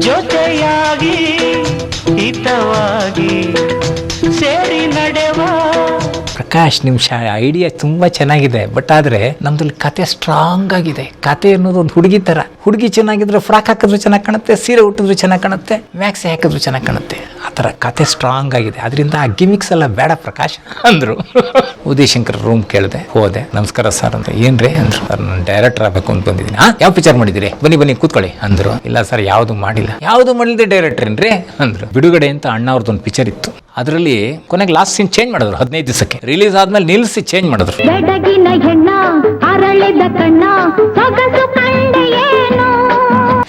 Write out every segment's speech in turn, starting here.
ಜೊತೆಯಾಗಿ ಹಿತವಾಗಿ ಪ್ರಕಾಶ್ ನಿಮ್ಮ ಶಾ ಐಡಿಯಾ ತುಂಬ ಚೆನ್ನಾಗಿದೆ ಬಟ್ ಆದರೆ ನಮ್ದಲ್ಲಿ ಕತೆ ಸ್ಟ್ರಾಂಗ್ ಆಗಿದೆ. ಕತೆ ಅನ್ನೋದು ಒಂದು ಹುಡುಗಿ ಥರ ಹುಡುಗಿ ಚೆನ್ನಾಗಿದ್ರೆ ಫ್ರಾಕ್ ಹಾಕಿದ್ರು ಚೆನ್ನಾಗಿ ಕಾಣುತ್ತೆ, ಸೀರೆ ಉಟ್ಟಿದ್ರು ಚೆನ್ನಾಗಿ ಕಾಣುತ್ತೆ ಮ್ಯಾಕ್ಸ್ ಹಾಕಿದ್ರು ಚೆನ್ನಾಗಿ ಕಾಣುತ್ತೆ. ಆ ಥರ ಕತೆ ಸ್ಟ್ರಾಂಗ್ ಆಗಿದೆ. ಅದರಿಂದ ಆ ಗಿಮಿಕ್ಸ್ ಎಲ್ಲ ಬೇಡ ಪ್ರಕಾಶ್ ಅಂದರು. ಉದಯಶಂಕರ್ ರೂಮ್ ಕೇಳಿದೆ, ಹೋದೆ. ನಮಸ್ಕಾರ ಸರ್ ಅಂತ. ಏನ್ರಿ? ಅಂದ್ರು. ಸರ್ ನಾನು ಡೈರೆಕ್ಟರ್ ಆಗಬೇಕು ಅಂತ ಬಂದಿದ್ದೀನಿ. ಹಾಂ ಯಾವ ಪಿಚರ್ ಮಾಡಿದಿರಿ ಬನ್ನಿ ಬನ್ನಿ, ಕೂತ್ಕೊಳ್ಳಿ, ಅಂದರು. ಇಲ್ಲ ಸರ್ ಯಾವುದು ಮಾಡಿಲ್ಲ. ಯಾವುದು ಮಾಡಿಲ್ಲದೆ ಡೈರೆಕ್ಟರ್ ಏನ್ರಿ? ಅಂದ್ರು. ಬಿಡುಗಡೆ ಅಂತ ಅಣ್ಣ ಅವ್ರದ್ದೊಂದು ಪಿಕ್ಚರ್ ಇತ್ತು. ಅದರಲ್ಲಿ ಕೊನೆಗೆ ಲಾಸ್ಟ್ ಸೀನ್ ಚೇಂಜ್ ಮಾಡಿದ್ರು ಹದಿನೈದು ದಿವಸಕ್ಕೆ. ರಿಲೀಸ್ ಆದ್ಮೇಲೆ ನಿಲ್ಲಿಸಿ ಚೇಂಜ್ ಮಾಡಿದ್ರು.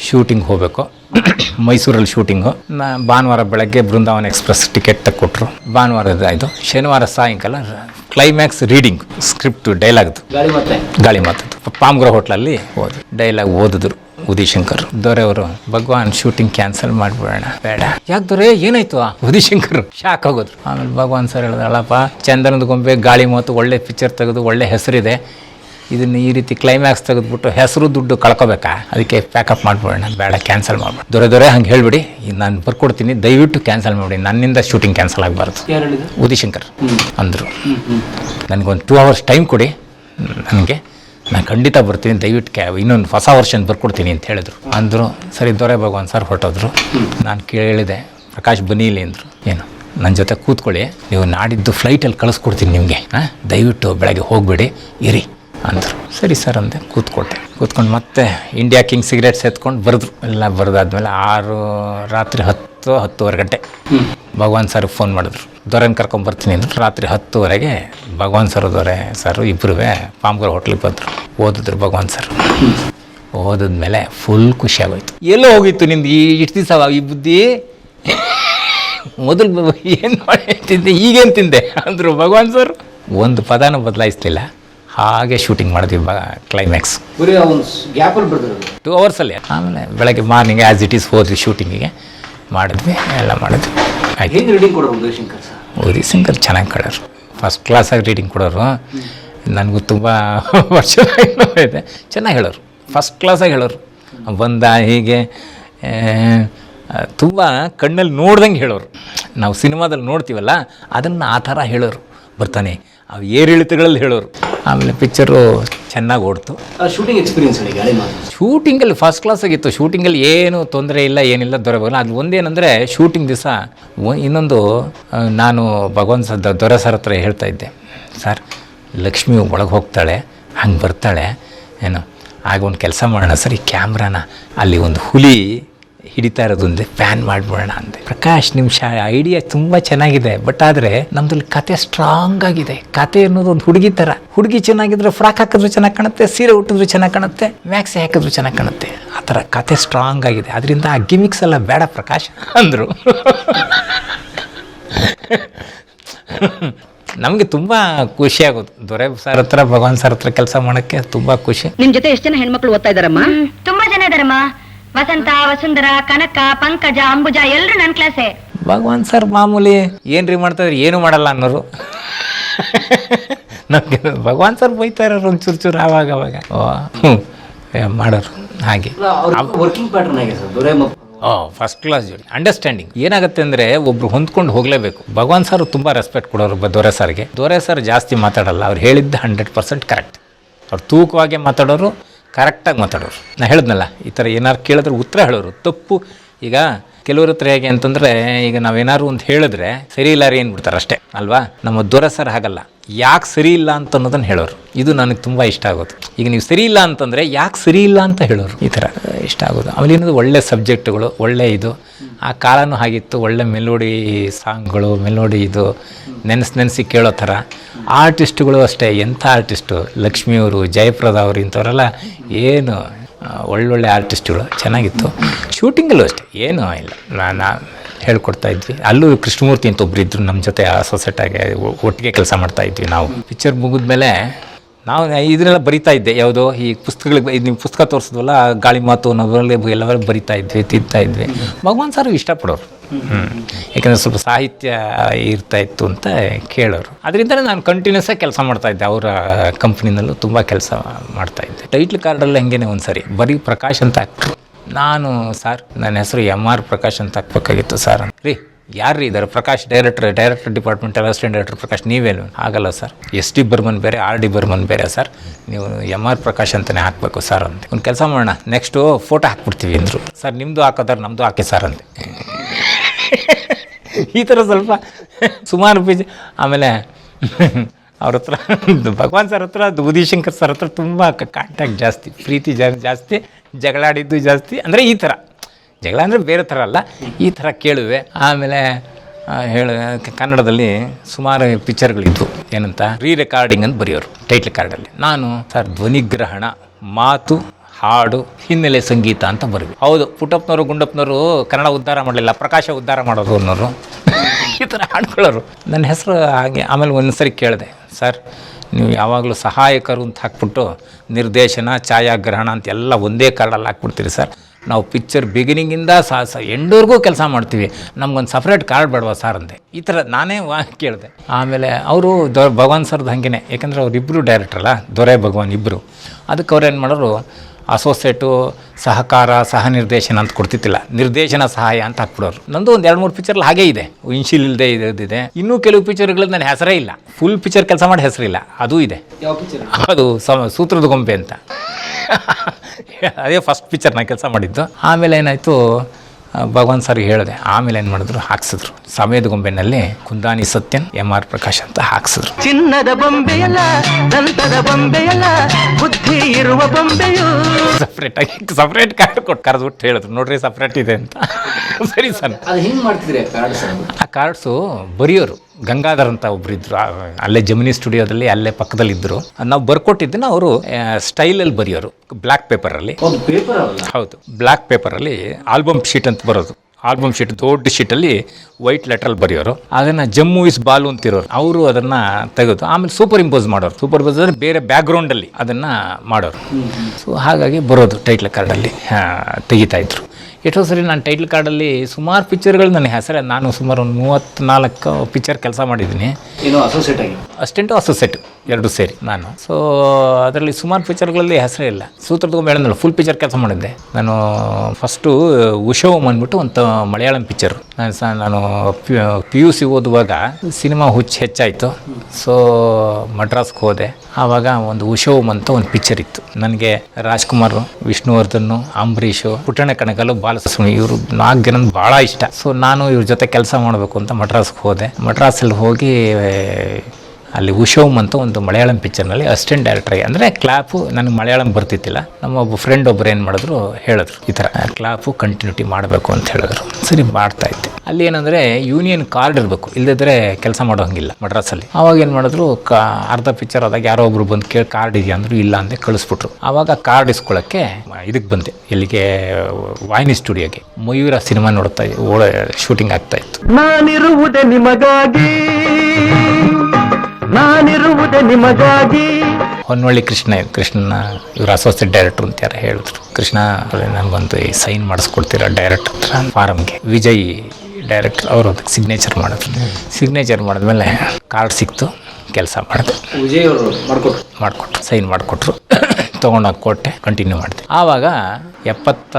ಶೂಟಿಂಗ್ ಹೋಗಬೇಕು. ಮೈಸೂರಲ್ಲಿ ಶೂಟಿಂಗು ನಾ ಭಾನುವಾರ ಬೆಳಗ್ಗೆ ಬೃಂದಾವನ್ ಎಕ್ಸ್ಪ್ರೆಸ್ ಟಿಕೆಟ್ ತಕ್ಕೊಟ್ರು. ಭಾನುವಾರ ಆಯಿತು ಶನಿವಾರ ಸಾಯಂಕಾಲ ಕ್ಲೈಮ್ಯಾಕ್ಸ್ ರೀಡಿಂಗ್ ಸ್ಕ್ರಿಪ್ಟ್ ಡೈಲಾಗ್ದು ಗಾಳಿ ಮತ್ತೆ? ಗಾಳಿ ಮಾತದ್ದು ಪಾಮ್ಗ್ರ ಹೋಟ್ಲಲ್ಲಿ ಓದಿ ಡೈಲಾಗ್ ಓದಿದ್ರು. ಉದಿಶಂಕರ್. ದೊರೆಯವರು ಭಗವಾನ್ ಶೂಟಿಂಗ್ ಕ್ಯಾನ್ಸಲ್ ಮಾಡ್ಬಿಡೋಣ. ಬೇಡ. ಯಾಕೆ ದೊರೆ? ಏನಾಯ್ತು? ಉದಿಶಂಕರ್. ಶಾಕ್ ಆಗೋದ್ರು. ಆಮೇಲೆ ಭಗವಾನ್ ಸರ್ ಹೇಳಿದಳಪ್ಪ ಚಂದನದ ಗೊಂಬೆ ಗಾಳಿ ಮಾತು ಒಳ್ಳೆ ಪಿಕ್ಚರ್ ತೆಗೆದು ಒಳ್ಳೆ ಹೆಸರಿದೆ. ಇದನ್ನ ಈ ರೀತಿ ಕ್ಲೈಮ್ಯಾಕ್ಸ್ ತೆಗೆದ್ಬಿಟ್ಟು ಹೆಸರು ದುಡ್ಡು ಕಳ್ಕೊಬೇಕಾ? ಅದಕ್ಕೆ ಪ್ಯಾಕಪ್ ಮಾಡ್ಬಿಡೋಣ. ಬೇಡ ಕ್ಯಾನ್ಸಲ್ ಮಾಡ್ಬಿಡು. ದೊರೆ ದೊರೆ ಹಂಗೆ ಹೇಳ್ಬಿಡಿ. ನಾನು ಬರ್ಕೊಡ್ತೀನಿ. ದಯವಿಟ್ಟು ಕ್ಯಾನ್ಸಲ್ ಮಾಡಿ ನನ್ನಿಂದ ಶೂಟಿಂಗ್ ಕ್ಯಾನ್ಸಲ್ ಆಗಬಾರ್ದು. ಹೇಳಿದ್ರು ಉದಿಶಂಕರ್ ಅಂದರು. ನನಗೊಂದು ಟೂ ಅವರ್ಸ್ ಟೈಮ್ ಕೊಡಿ. ನನಗೆ ನಾನು ಖಂಡಿತ ಬರ್ತೀನಿ ದಯವಿಟ್ಟು ಕ್ಯಾ ಇನ್ನೊಂದು ಹೊಸ ವರ್ಷನ್ ಬರ್ಕೊಡ್ತೀನಿ ಅಂತ ಹೇಳಿದ್ರು. ಅಂದರು ಸರಿ ದೊರೆ ಭಗವಾನ್ ಸರ್ ಹೊರಟೋದ್ರು. ನಾನು ಕೇಳಿದೆ ಪ್ರಕಾಶ್ ಬನ್ನಿ ಇಲ್ಲಿ ಅಂದರು. ಏನು? ನನ್ನ ಜೊತೆ ಕೂತ್ಕೊಳ್ಳಿ. ನೀವು ನಾಡಿದ್ದು ಫ್ಲೈಟಲ್ಲಿ ಕಳಿಸ್ಕೊಡ್ತೀನಿ ನಿಮಗೆ. ಹಾಂ ದಯವಿಟ್ಟು ಬೆಳಗ್ಗೆ ಹೋಗಬೇಡಿ ಇರಿ ಅಂದರು. ಸರಿ ಸರ್ ಅಂದೆ. ಕೂತ್ಕೊಟ್ಟೆ ಕೂತ್ಕೊಂಡು ಮತ್ತೆ ಇಂಡಿಯಾ ಕಿಂಗ್ ಸಿಗರೇಟ್ಸ್ ಎತ್ಕೊಂಡು ಬರೆದ್ರು. ಎಲ್ಲ ಬರೆದಾದ್ಮೇಲೆ ಆರು ರಾತ್ರಿ ಹತ್ತು ಹತ್ತುವರೆ ಗಂಟೆ. ಭಗವಾನ್ ಸರ್ ಫೋನ್ ಮಾಡಿದ್ರು. ದೊರೆನ ಕರ್ಕೊಂಬರ್ತೀನಿ ಬರ್ತೀನಿ ಅಂದ್ರು ರಾತ್ರಿ ಹತ್ತುವರೆಗೆ ಭಗವಾನ್ ಸರ್ ದೊರೆ ಸರ್ ಇಬ್ಬರೂ ಪಾಮ್ಗರ್ ಹೋಟ್ಲಿಗೆ ಬಂದರು. ಓದಿದ್ರು ಭಗವಾನ್ ಸರ್. ಓದಿದ್ಮೇಲೆ ಫುಲ್ ಖುಷಿ ಆಗೋಯ್ತು ಎಲ್ಲೋ ಹೋಗಿತ್ತು ನಿಂದು ಈ ಇಷ್ಟು ದಿವಸ ಈ ಬುದ್ಧಿ? ಮೊದಲು ಏನು ಮಾಡಿ ತಿಂದೆ ಈಗೇನು ತಿಂದೆ? ಅಂದರು ಭಗವಾನ್ ಸರ್. ಒಂದು ಪದನೂ ಬದಲಾಯಿಸ್ಲಿಲ್ಲ. ಹಾಗೆ ಶೂಟಿಂಗ್ ಮಾಡಿದ್ವಿ ಬ ಕ್ಲೈಮ್ಯಾಕ್ಸ್ ಟೂ ಅವರ್ಸಲ್ಲಿ ಆಮೇಲೆ ಬೆಳಗ್ಗೆ ಮಾರ್ನಿಂಗ್ ಆ್ಯಸ್ ಇಟ್ ಈಸ್ ಹೋದ್ವಿ ಶೂಟಿಂಗಿಗೆ ಮಾಡಿದ್ವಿ ಎಲ್ಲ ಮಾಡಿದ್ವಿ. ಆಯ್ತು. ಹೇಗೆ ರೀಡಿಂಗ್ ಕೊಡೋರು ಉದಯಶಂಕರ್ ಸರ್ ಸಿಂಗರ್ ಚೆನ್ನಾಗಿ ಕೊಡೋರು ಫಸ್ಟ್ ಕ್ಲಾಸಾಗಿ ರೀಡಿಂಗ್ ಕೊಡೋರು. ನನಗೂ ತುಂಬ ವರ್ಷ ಇದೆ. ಚೆನ್ನಾಗಿ ಹೇಳೋರು. ಫಸ್ಟ್ ಕ್ಲಾಸಾಗಿ ಹೇಳೋರು. ಬಂದ ಹೀಗೆ ತುಂಬ ಕಣ್ಣಲ್ಲಿ ನೋಡ್ದಂಗೆ ಹೇಳೋರು. ನಾವು ಸಿನಿಮಾದಲ್ಲಿ ನೋಡ್ತೀವಲ್ಲ, ಅದನ್ನು ಆ ಥರ ಹೇಳೋರು. ಬರ್ತಾನೆ. ಅವು ಏರಿಳಿತಗಳಲ್ಲಿ ಹೇಳೋರು. ಆಮೇಲೆ ಪಿಕ್ಚರು ಚೆನ್ನಾಗಿ ಓಡ್ತು. ಶೂಟಿಂಗ್ ಎಕ್ಸ್ಪೀರಿಯನ್ಸ್ ಹೇಳಿ ಗಾಳಿ ಮಾತು. ಶೂಟಿಂಗಲ್ಲಿ ಫಸ್ಟ್ ಕ್ಲಾಸ್ ಆಗಿತ್ತು. ಶೂಟಿಂಗಲ್ಲಿ ಏನು ತೊಂದರೆ ಇಲ್ಲ ಏನಿಲ್ಲ ದೊರೆಬಲ್ಲ. ಅದು ಒಂದೇನಂದರೆ ಶೂಟಿಂಗ್ ದಿವಸ ಇನ್ನೊಂದು ನಾನು ಭಗವಂತ ಸ ದೊರೆ ಸರ್ ಹತ್ರ ಹೇಳ್ತಾ ಇದ್ದೆ. ಸರ್ ಲಕ್ಷ್ಮಿ ಒಳಗೆ ಹೋಗ್ತಾಳೆ ಹಂಗೆ ಬರ್ತಾಳೆ ಏನು ಆಗ ಒಂದು ಕೆಲಸ ಮಾಡೋಣ ಸರ್ ಈ ಕ್ಯಾಮ್ರಾನ ಅಲ್ಲಿ ಒಂದು ಹುಲಿ ಹಿಡಿತಾ ಇರೋದೊಂದೇ ಫ್ಯಾನ್ ಮಾಡ್ಬಿಡೋಣ ಅಂದೆ. ಪ್ರಕಾಶ್ ನಿಮ್ಮ ಶಾ ಐಡಿಯಾ ತುಂಬ ಚೆನ್ನಾಗಿದೆ ಬಟ್ ಆದರೆ ನಮ್ದ್ರಲ್ಲಿ ಕತೆ ಸ್ಟ್ರಾಂಗ್ ಆಗಿದೆ. ಕತೆ ಅನ್ನೋದು ಒಂದು ಹುಡುಗಿ ಥರ ಹುಡುಗಿ ಚೆನ್ನಾಗಿದ್ರೆ ಫ್ರಾಕ್ ಹಾಕಿದ್ರು ಚೆನ್ನಾಗಿ ಕಾಣುತ್ತೆ ಸೀರೆ ಉಟ್ಟಿದ್ರು ಚೆನ್ನಾಗಿ ಕಾಣುತ್ತೆ ಮ್ಯಾಕ್ಸಿ ಹಾಕಿದ್ರು ಚೆನ್ನಾಗಿ ಕಾಣುತ್ತೆ. ಆ ಥರ ಕತೆ ಸ್ಟ್ರಾಂಗ್ ಆಗಿದೆ. ಅದರಿಂದ ಆ ಗಿಮಿಕ್ಸ್ ಎಲ್ಲ ಬೇಡ ಪ್ರಕಾಶ್ ಅಂದರು. ನಮಗೆ ತುಂಬ ಖುಷಿ ಆಗುತ್ತೆ ದೊರೆ ಸರ್ ಹತ್ರ ಭಗವಾನ್ ಸರ್ ಹತ್ರ ಕೆಲಸ ಮಾಡೋಕ್ಕೆ ತುಂಬಾ ಖುಷಿ. ನಿಮ್ ಜೊತೆ ಎಷ್ಟು ಜನ ಹೆಣ್ಮಕ್ಳು ಓದ್ತಾ ಇದಾರಮ್ಮ ತುಂಬಾ ಜನ ಇದಾರಮ್ಮ ವಸಂತ ವಸುಂಧರ ಕನಕ ಪಂಕಜ ಅಂಬುಜ ಎಲ್ರು ನನ್ ಕ್ಲಾಸೆ ಭಗವಾನ್ ಸರ್ ಮಾಮೂಲಿ ಏನ್ರಿ ಮಾಡ್ತಾಯಿದ್ರೆ ಏನು ಮಾಡಲ್ಲ ಅನ್ನೋರು. ನಮಗೆ ಭಗವಾನ್ ಸರ್ ಬೈತಾ ಇರೋರು ಒಂದು ಚೂರು ಚೂರು ಆವಾಗ ಅವಾಗ. ಓ ಹ್ಞೂ. ಏ, ಮಾಡೋರು ಹಾಗೆ. ವರ್ಕಿಂಗ್ ಪ್ಯಾಟರ್ನ್ ಸರ್ ಓ ಫಸ್ಟ್ ಕ್ಲಾಸ್ ಜೋಡಿ. ಅಂಡರ್ಸ್ಟ್ಯಾಂಡಿಂಗ್ ಏನಾಗುತ್ತೆ ಅಂದರೆ ಒಬ್ರು ಹೊಂದ್ಕೊಂಡು ಹೋಗಲೇಬೇಕು. ಭಗವಾನ್ ಸರ್ ತುಂಬ ರೆಸ್ಪೆಕ್ಟ್ ಕೊಡೋರು ಬ ದೊರೆ ಸರ್ಗೆ. ದೊರೆ ಸರ್ ಜಾಸ್ತಿ ಮಾತಾಡಲ್ಲ ಅವ್ರು ಹೇಳಿದ್ದು ಹಂಡ್ರೆಡ್ ಪರ್ಸೆಂಟ್ ಕರೆಕ್ಟ್ ಅವ್ರು ತೂಕವಾಗಿ ಮಾತಾಡೋರು ಕರೆಕ್ಟಾಗಿ ಮಾತಾಡೋರು ನಾನು ಹೇಳಿದ್ನಲ್ಲ, ಈ ಥರ ಏನಾರು ಕೇಳಿದ್ರೆ ಉತ್ತರ ಹೇಳೋರು. ತಪ್ಪು. ಈಗ ಕೆಲವ್ರ ಹತ್ರ ಹೇಗೆ ಅಂತಂದರೆ, ಈಗ ನಾವೇನಾದ್ರು ಒಂದು ಹೇಳಿದ್ರೆ ಸರಿ ಇಲ್ಲ ರೀ ಏನ್ಬಿಡ್ತಾರೆ ಅಷ್ಟೇ, ಅಲ್ವಾ? ನಮ್ಮ ದೊರೆ ಸರ್ ಹಾಗಲ್ಲ. ಯಾಕೆ ಸರಿ ಇಲ್ಲ ಅಂತ ಅನ್ನೋದನ್ನು ಹೇಳೋರು. ಇದು ನನಗೆ ತುಂಬ ಇಷ್ಟ ಆಗೋದು. ಈಗ ನೀವು ಸರಿ ಇಲ್ಲ ಅಂತಂದರೆ ಯಾಕೆ ಸರಿ ಇಲ್ಲ ಅಂತ ಹೇಳೋರು ಈ ಥರ. ಇಷ್ಟ ಆಗೋದು. ಆಮೇಲೆ ಒಳ್ಳೆ ಸಬ್ಜೆಕ್ಟ್ಗಳು, ಒಳ್ಳೆ ಇದು. ಆ ಕಾಲನೂ ಹಾಗಿತ್ತು, ಒಳ್ಳೆ ಮೆಲೋಡಿ ಸಾಂಗ್ಗಳು, ಮೆಲೋಡಿ ಇದು, ನೆನೆಸಿ ನೆನೆಸಿ ಕೇಳೋ ಥರ. ಆರ್ಟಿಸ್ಟ್ಗಳು ಅಷ್ಟೇ, ಎಂಥ ಆರ್ಟಿಸ್ಟು? ಲಕ್ಷ್ಮಿಯವರು ಜಯಪ್ರದ ಅವರು ಇಂಥವರೆಲ್ಲ ಏನು ಒಳ್ಳೊಳ್ಳೆ ಆರ್ಟಿಸ್ಟ್ಗಳು, ಚೆನ್ನಾಗಿತ್ತು. ಶೂಟಿಂಗಲ್ಲೂ ಅಷ್ಟೇ, ಏನೂ ಇಲ್ಲ. ನಾನು ಹೇಳ್ಕೊಡ್ತಾ ಇದ್ವಿ. ಅಲ್ಲೂ ಕೃಷ್ಣಮೂರ್ತಿ ಅಂತ ಒಬ್ರು ಇದ್ದರು ನಮ್ಮ ಜೊತೆ ಆ ಸೊಸೈಟಾಗೆ ಒಟ್ಟಿಗೆ ಕೆಲಸ ಮಾಡ್ತಾ ಇದ್ವಿ ನಾವು. ಪಿಕ್ಚರ್ ಮುಗಿದ್ಮೇಲೆ ನಾವು ಇದನ್ನೆಲ್ಲ ಬರಿತಾ ಇದ್ದೆ. ಯಾವುದೋ ಈ ಪುಸ್ತಕಗಳಿಗೆ ಇದು ನೀವು ಪುಸ್ತಕ ತೋರಿಸಿದ್ವಲ್ಲ ಗಾಳಿ ಮಾತು ನವರಲ್ಲಿ ಎಲ್ಲವೂ ಬರಿತಾ ಇದ್ವಿ, ತಿಂತಾ ಇದ್ವಿ. ಭಗವಾನ್ ಸರ್ ಇಷ್ಟಪಡೋರು. ಯಾಕಂದರೆ ಸ್ವಲ್ಪ ಸಾಹಿತ್ಯ ಇರ್ತಾ ಇತ್ತು ಅಂತ ಕೇಳೋರು. ಅದರಿಂದ ನಾನು ಕಂಟಿನ್ಯೂಸ್ ಆಗಿ ಕೆಲಸ ಮಾಡ್ತಾ ಇದ್ದೆ. ಅವರ ಕಂಪ್ನಿನಲ್ಲೂ ತುಂಬ ಕೆಲಸ ಮಾಡ್ತಾ ಇದ್ದೆ. ಟೈಟ್ಲ್ ಕಾರ್ಡಲ್ಲಿ ಹಂಗೇನೆ ಒಂದು ಸರಿ ಬರೀ ಪ್ರಕಾಶ್ ಅಂತ ಆ್ಯಕ್ಟ್ರು ನಾನು, ಸರ್, ನನ್ನ ಹೆಸರು ಎಂ ಆರ್ ಪ್ರಕಾಶ್ ಅಂತ ಹಾಕ್ಬೇಕಾಗಿತ್ತು, ಸರ್. ರೀ. ಯಾರು ಇದಾರೆ? Prakash director director department assistant director Prakash, ನೀವೇನು? ಆಗಲ್ಲ ಸರ್ ಎಸ್ ಡಿ ಬರ್ಮನ್ ಬೇರೆ, ಆರ್ ಡಿ ಬರ್ಮನ್ ಬೇರೆ ಸರ್ ನೀವು ಎಂ ಆರ್ ಪ್ರಕಾಶ್ ಅಂತಲೇ ಹಾಕಬೇಕು ಸರ್ ಅಂತ. ಒಂದು ಕೆಲಸ ಮಾಡೋಣ. ನೆಕ್ಸ್ಟು ಫೋಟೋ ಹಾಕ್ಬಿಡ್ತೀವಿ ಅಂದರು. ಸರ್ ನಿಮ್ಮದು ಹಾಕೋದಾರೆ ನಮ್ಮದು ಹಾಕಿ ಸರ್ ಅಂತ ಈ ಥರ ಸ್ವಲ್ಪ ಸುಮಾರು ಪೀಜ್ ಆಮೇಲೆ ಅವ್ರ ಹತ್ರ ಭಗವಾನ್ ಸರ್ ಹತ್ರ ಉದಿಶಂಕರ್ ಸರ್ ಹತ್ರ ತುಂಬ ಕಾಂಟ್ಯಾಕ್ಟ್ ಜಾಸ್ತಿ, ಪ್ರೀತಿ ಜಾಸ್ತಿ ಜಗಳಾಡಿದ್ದು ಜಾಸ್ತಿ. ಅಂದರೆ ಈ ಥರ ಜಗಳ ಅಂದರೆ ಬೇರೆ ಥರ ಅಲ್ಲ. ಈ ಥರ ಕೇಳುವೆ ಆಮೇಲೆ ಹೇಳ ಕನ್ನಡದಲ್ಲಿ ಸುಮಾರು ಪಿಕ್ಚರ್ಗಳಿದ್ವು. ಏನಂತ? ರೀ ರೆಕಾರ್ಡಿಂಗ್ ಅಂತ ಬರೆಯೋರು, ಟೈಟ್ಲ್ ಕಾರ್ಡಲ್ಲಿ. ನಾನು ಸರ್ ಧ್ವನಿಗ್ರಹಣ ಮಾತು, ಹಾಡು, ಹಿನ್ನೆಲೆ ಸಂಗೀತ ಅಂತ ಬರೀವಿ ಹೌದು ಪುಟ್ಟಪ್ಪನವರು ಗುಂಡಪ್ಪನವರು ಕನ್ನಡ ಉದ್ಧಾರ ಮಾಡಲಿಲ್ಲ, ಪ್ರಕಾಶ ಉದ್ಧಾರ ಮಾಡೋದು ಅನ್ನೋರು. ಈ ಥರ ಹಾಡ್ಕೊಳ್ಳೋರು. ನನ್ನ ಹೆಸರು ಹಾಗೆ, ಆಮೇಲೆ ಒಂದು ಸರಿ ಕೇಳಿದೆ. ಸರ್, ನೀವು ಯಾವಾಗಲೂ ಸಹಾಯಕರು ಅಂತ ಹಾಕ್ಬಿಟ್ಟು ನಿರ್ದೇಶನ, ಛಾಯಾಗ್ರಹಣ ಅಂತ ಎಲ್ಲ ಒಂದೇ ಕಾರ್ಡಲ್ಲಿ ಹಾಕ್ಬಿಡ್ತೀರಿ ಸರ್. ನಾವು ಪಿಕ್ಚರ್ ಬಿಗಿನಿಂಗಿಂದ ಸಾ ಸ ಎಂಡೋರ್ಗೂ ಕೆಲಸ ಮಾಡ್ತೀವಿ. ನಮ್ಗೊಂದು ಸಪ್ರೇಟ್ ಕಾರ್ಡ್ ಬೇಡವಾ ಸರ್ ಅಂದೆ. ಈ ಥರ ನಾನೇ ವಾ ಕೇಳಿದೆ. ಆಮೇಲೆ ಅವರು ದೊ ಭಗವಾನ್ ಸರ್ದು ಹಾಗೇನೆ. ಯಾಕಂದರೆ ಅವರಿಬ್ಬರು ಡೈರೆಕ್ಟ್ರಲ್ಲ ದೊರೆ ಭಗವಾನ್ ಇಬ್ಬರು ಅದಕ್ಕೆ ಅವ್ರು ಏನು ಮಾಡೋರು ಅಸೋಸಿಯೇಟು ಸಹಕಾರ ಸಹ ನಿರ್ದೇಶನ ಅಂತ ಕೊಡ್ತಿತ್ತಿಲ್ಲ. ನಿರ್ದೇಶನ ಸಹಾಯ ಅಂತ ಹಾಕ್ಬಿಡೋರು. ನಂದು ಒಂದು ಎರಡು ಮೂರು ಪಿಕ್ಚರ್ಲ್ಲಿ ಹಾಗೇ ಇದೆ. ಇನ್ಶಿಲ್ ಇಲ್ಲದೆ ಇದ್ದಿದೆ ಇನ್ನೂ ಕೆಲವು ಪಿಕ್ಚರ್ಗಳಲ್ಲಿ ನನ್ನ ಹೆಸರೇ ಇಲ್ಲ. ಫುಲ್ ಪಿಕ್ಚರ್ ಕೆಲಸ ಮಾಡಿ ಹೆಸರಿಲ್ಲ. ಅದೂ ಇದೆ. ಯಾವ ಪಿಕ್ಚರ್ ಅದು ಸಮ ಸೂತ್ರದ ಗೊಂಬೆ ಅಂತ. ಅದೇ ಫಸ್ಟ್ ಪಿಕ್ಚರ್ ನಾನು ಕೆಲಸ ಮಾಡಿದ್ದು. ಆಮೇಲೆ ಏನಾಯಿತು ಭಗವಾನ್ ಸರ್ ಹೇಳಿದೆ ಆಮೇಲೆ ಏನು ಮಾಡಿದ್ರು ಹಾಕ್ಸಿದ್ರು. ಸಮಯದ ಗೊಂಬೆನಲ್ಲಿ ಕುಂದಾನಿ ಸತ್ಯನ್ ಎಂ ಆರ್ ಪ್ರಕಾಶ್ ಅಂತ ಹಾಕ್ಸಿದ್ರು. ಚಿನ್ನದ ಬೊಂಬೆಯಲ್ಲ ದಂತದ ಬೊಂಬೆಯಲ್ಲ ಬುದ್ಧಿ ಇರುವ ಬೊಂಬೆಯು. ಸಪ್ರೇಟ್ ಆಗಿ ಸಪ್ರೇಟ್ ಕಾರ್ಡ್ ಕೊಟ್ಟು ಕರೆದ್ಬಿಟ್ಟು ಹೇಳಿದ್ರು. ನೋಡ್ರಿ ಸಪ್ರೇಟ್ ಇದೆ ಅಂತ. ಸರಿ ಸರ್. ಅದು ಹೆಂಗ್ ಮಾಡ್ತಿದ್ರಿ ಸರ್ ಆ ಕಾರ್ಡ್ಸು ಬರೆಯೋರು. ಗಂಗಾಧರ್ ಅಂತ ಒಬ್ರು ಇದ್ರು. ಅಲ್ಲೇ ಜಮಿನಿ ಸ್ಟುಡಿಯೋದಲ್ಲಿ ಅಲ್ಲೇ ಪಕ್ಕದಲ್ಲಿ ಇದ್ರು. ನಾವು ಬರ್ಕೊಟ್ಟಿದ್ದನ್ನ ಅವರು ಸ್ಟೈಲಲ್ಲಿ ಬರೆಯೋರು. ಬ್ಲ್ಯಾಕ್ ಪೇಪರಲ್ಲಿ ಹೌದು ಬ್ಲ್ಯಾಕ್ ಪೇಪರಲ್ಲಿ ಆಲ್ಬಮ್ ಶೀಟ್ ಅಂತ ಬರೋದು. ಆಲ್ಬಮ್ ಶೀಟ್ ದೊಡ್ಡ ಶೀಟಲ್ಲಿ ವೈಟ್ ಲೆಟ್ರಲ್ಲಿ ಬರೆಯೋರು. ಅದನ್ನು ಜಮ್ಮು ಇಸ್ ಬಾಲು ಅಂತಿರೋರು ಅವರು ಅದನ್ನು ತೆಗೆದು ಆಮೇಲೆ ಸೂಪರ್ ಇಂಪೋಸ್ ಮಾಡೋರು. ಸೂಪರ್ ಇಂಪೋಸ್ ಅಂದರೆ ಬೇರೆ ಬ್ಯಾಕ್ಗ್ರೌಂಡಲ್ಲಿ ಅದನ್ನು ಮಾಡೋರು. ಸೊ ಹಾಗಾಗಿ ಬರೋದು ಟೈಟ್ಲ್ ಕಾರ್ಡಲ್ಲಿ ತೆಗಿತಾ ಇದ್ರು. ಎಷ್ಟೋ ಸರಿ ನಾನು ಟೈಟ್ಲ್ ಕಾರ್ಡಲ್ಲಿ ಸುಮಾರು ಪಿಕ್ಚರ್ಗಳು ನನ್ನ ಹೆಸರೇ. ನಾನು ಸುಮಾರು ಒಂದು ಮೂವತ್ತ್ನಾಲ್ಕು ಪಿಕ್ಚರ್ ಕೆಲಸ ಮಾಡಿದ್ದೀನಿ. ಏನು ಅಸೋಸಿಯೇಟ್ ಆಗಿ. ಅಸ್ಟೆಂಟು ಅಸೋಸಿಯೇಟ್ ಎರಡು ಸೇರಿ ನಾನು. ಸೊ ಅದರಲ್ಲಿ ಸುಮಾರು ಪಿಕ್ಚರ್ಗಳಲ್ಲಿ ಹೆಸರೇ ಇಲ್ಲ. ಸೂತ್ರ ಹೇಳಿದ್ನಲ್ಲ ಫುಲ್ ಪಿಕ್ಚರ್ ಕೆಲಸ ಮಾಡಿದ್ದೆ. ನಾನು ಫಸ್ಟು ಉಷವಮ್ ಅಂದ್ಬಿಟ್ಟು ಒಂದು ಮಲಯಾಳಂ ಪಿಕ್ಚರು ನಾನು ಸಹ ನಾನು ಪಿ ಯು ಸಿ ಓದುವಾಗ ಸಿನಿಮಾ ಹುಚ್ಚು ಹೆಚ್ಚಾಯಿತು. ಸೊ ಮಡ್ರಾಸ್ಗೆ ಹೋದೆ. ಆವಾಗ ಒಂದು ಉಷವಮ್ ಅಂತ ಒಂದು ಪಿಕ್ಚರ್ ಇತ್ತು. ನನಗೆ ರಾಜ್ಕುಮಾರ್ ವಿಷ್ಣುವರ್ಧನ್ ಅಂಬರೀಷು ಪುಟ್ಟಣ ಕಣಗಲು ಬಾಲಸುಬ್ರಹ್ಮಣ್ಯ ಇವರು ನಾಲ್ಕು ಜನ ಭಾಳ ಇಷ್ಟ. ಸೊ ನಾನು ಇವ್ರ ಜೊತೆ ಕೆಲಸ ಮಾಡಬೇಕು ಅಂತ ಮಡ್ರಾಸ್ಗೆ ಹೋದೆ. ಮಡ್ರಾಸಲ್ಲಿ ಹೋಗಿ ಅಲ್ಲಿ ಉಷೋಮ್ ಅಂತ ಒಂದು ಮಲಯಾಳಂ ಪಿಕ್ಚರ್ನಲ್ಲಿ ಅಸಿಸ್ಟೆಂಟ್ ಡೈರೆಕ್ಟ್ರಿ ಅಂದರೆ ಕ್ಲಾಪು ನನಗೆ ಮಲಯಾಳಂ ಬರ್ತಿತ್ತಿಲ್ಲ. ನಮ್ಮ ಒಬ್ಬ ಫ್ರೆಂಡ್ ಒಬ್ಬರು ಏನು ಮಾಡಿದ್ರು, ಹೇಳಿದ್ರು ಈ ಥರ, ಕ್ಲಾಪು ಕಂಟಿನ್ಯೂಟಿ ಮಾಡಬೇಕು ಅಂತ ಹೇಳಿದ್ರು. ಸರಿ, ಮಾಡ್ತಾ ಇದ್ದೆ. ಅಲ್ಲಿ ಏನಂದರೆ ಯೂನಿಯನ್ ಕಾರ್ಡ್ ಇರಬೇಕು ಇಲ್ಲದಿದ್ದರೆ ಕೆಲಸ ಮಾಡೋ ಹಂಗಿಲ್ಲ ಮಡ್ರಾಸಲ್ಲಿ ಅವಾಗ ಏನು ಮಾಡಿದ್ರು, ಕಾ ಅರ್ಧ ಪಿಕ್ಚರ್ ಆದಾಗ ಯಾರೋ ಒಬ್ರು ಬಂದು ಕೇಳಿ ಕಾರ್ಡ್ ಇದೆಯಾ? ಅಂದರು, ಇಲ್ಲ ಅಂದೆ ಕಳಿಸ್ಬಿಟ್ರು. ಆವಾಗ ಕಾರ್ಡ್ ಇಸ್ಕೊಳ್ಳೋಕ್ಕೆ ಇದಕ್ಕೆ ಬಂದೆ. ಇಲ್ಲಿಗೆ ವಾಹಿನಿ ಸ್ಟುಡಿಯೋಗೆ. ಮಯೂರ ಸಿನಿಮಾ ನೋಡ್ತಾ ಶೂಟಿಂಗ್ ಆಗ್ತಾ ಇತ್ತು. ನಾನಿರುವುದೇ ನಿಮಗಾಗಿ. ನಾನಿರುವುದೇ ನಿಮಗಾಗಿ. ಹೊನ್ನೊಳ್ಳಿ ಕೃಷ್ಣ ಕೃಷ್ಣನ ಇವ್ರ ಅಸೋಸಿಯೇಟ್ ಡೈರೆಕ್ಟರ್ ಅಂತ ಯಾರು ಹೇಳಿದ್ರು. ಕೃಷ್ಣ ನನಗೊಂದು ಸೈನ್ ಮಾಡಿಸ್ಕೊಡ್ತೀರಾ ಡೈರೆಕ್ಟರ್ ಹತ್ರ? ಫಾರಮ್ಗೆ ವಿಜಯ್ ಡೈರೆಕ್ಟರ್ ಅವರು ಅದಕ್ಕೆ ಸಿಗ್ನೇಚರ್ ಮಾಡಿದ್ರು. ಸಿಗ್ನೇಚರ್ ಮಾಡಿದ್ಮೇಲೆ ಕಾರ್ಡ್ ಸಿಕ್ತು ಕೆಲಸ ಮಾಡಿದೆ. ವಿಜಯ್ ಅವರು ಮಾಡಿಕೊಟ್ರು? ಮಾಡಿಕೊಟ್ರು ಸೈನ್ ಮಾಡಿಕೊಟ್ರು. ತೊಗೊಂಡೋಗಿ ಕೊಟ್ಟೆ ಕಂಟಿನ್ಯೂ ಮಾಡಿದೆ. ಆವಾಗ ಎಪ್ಪತ್ತ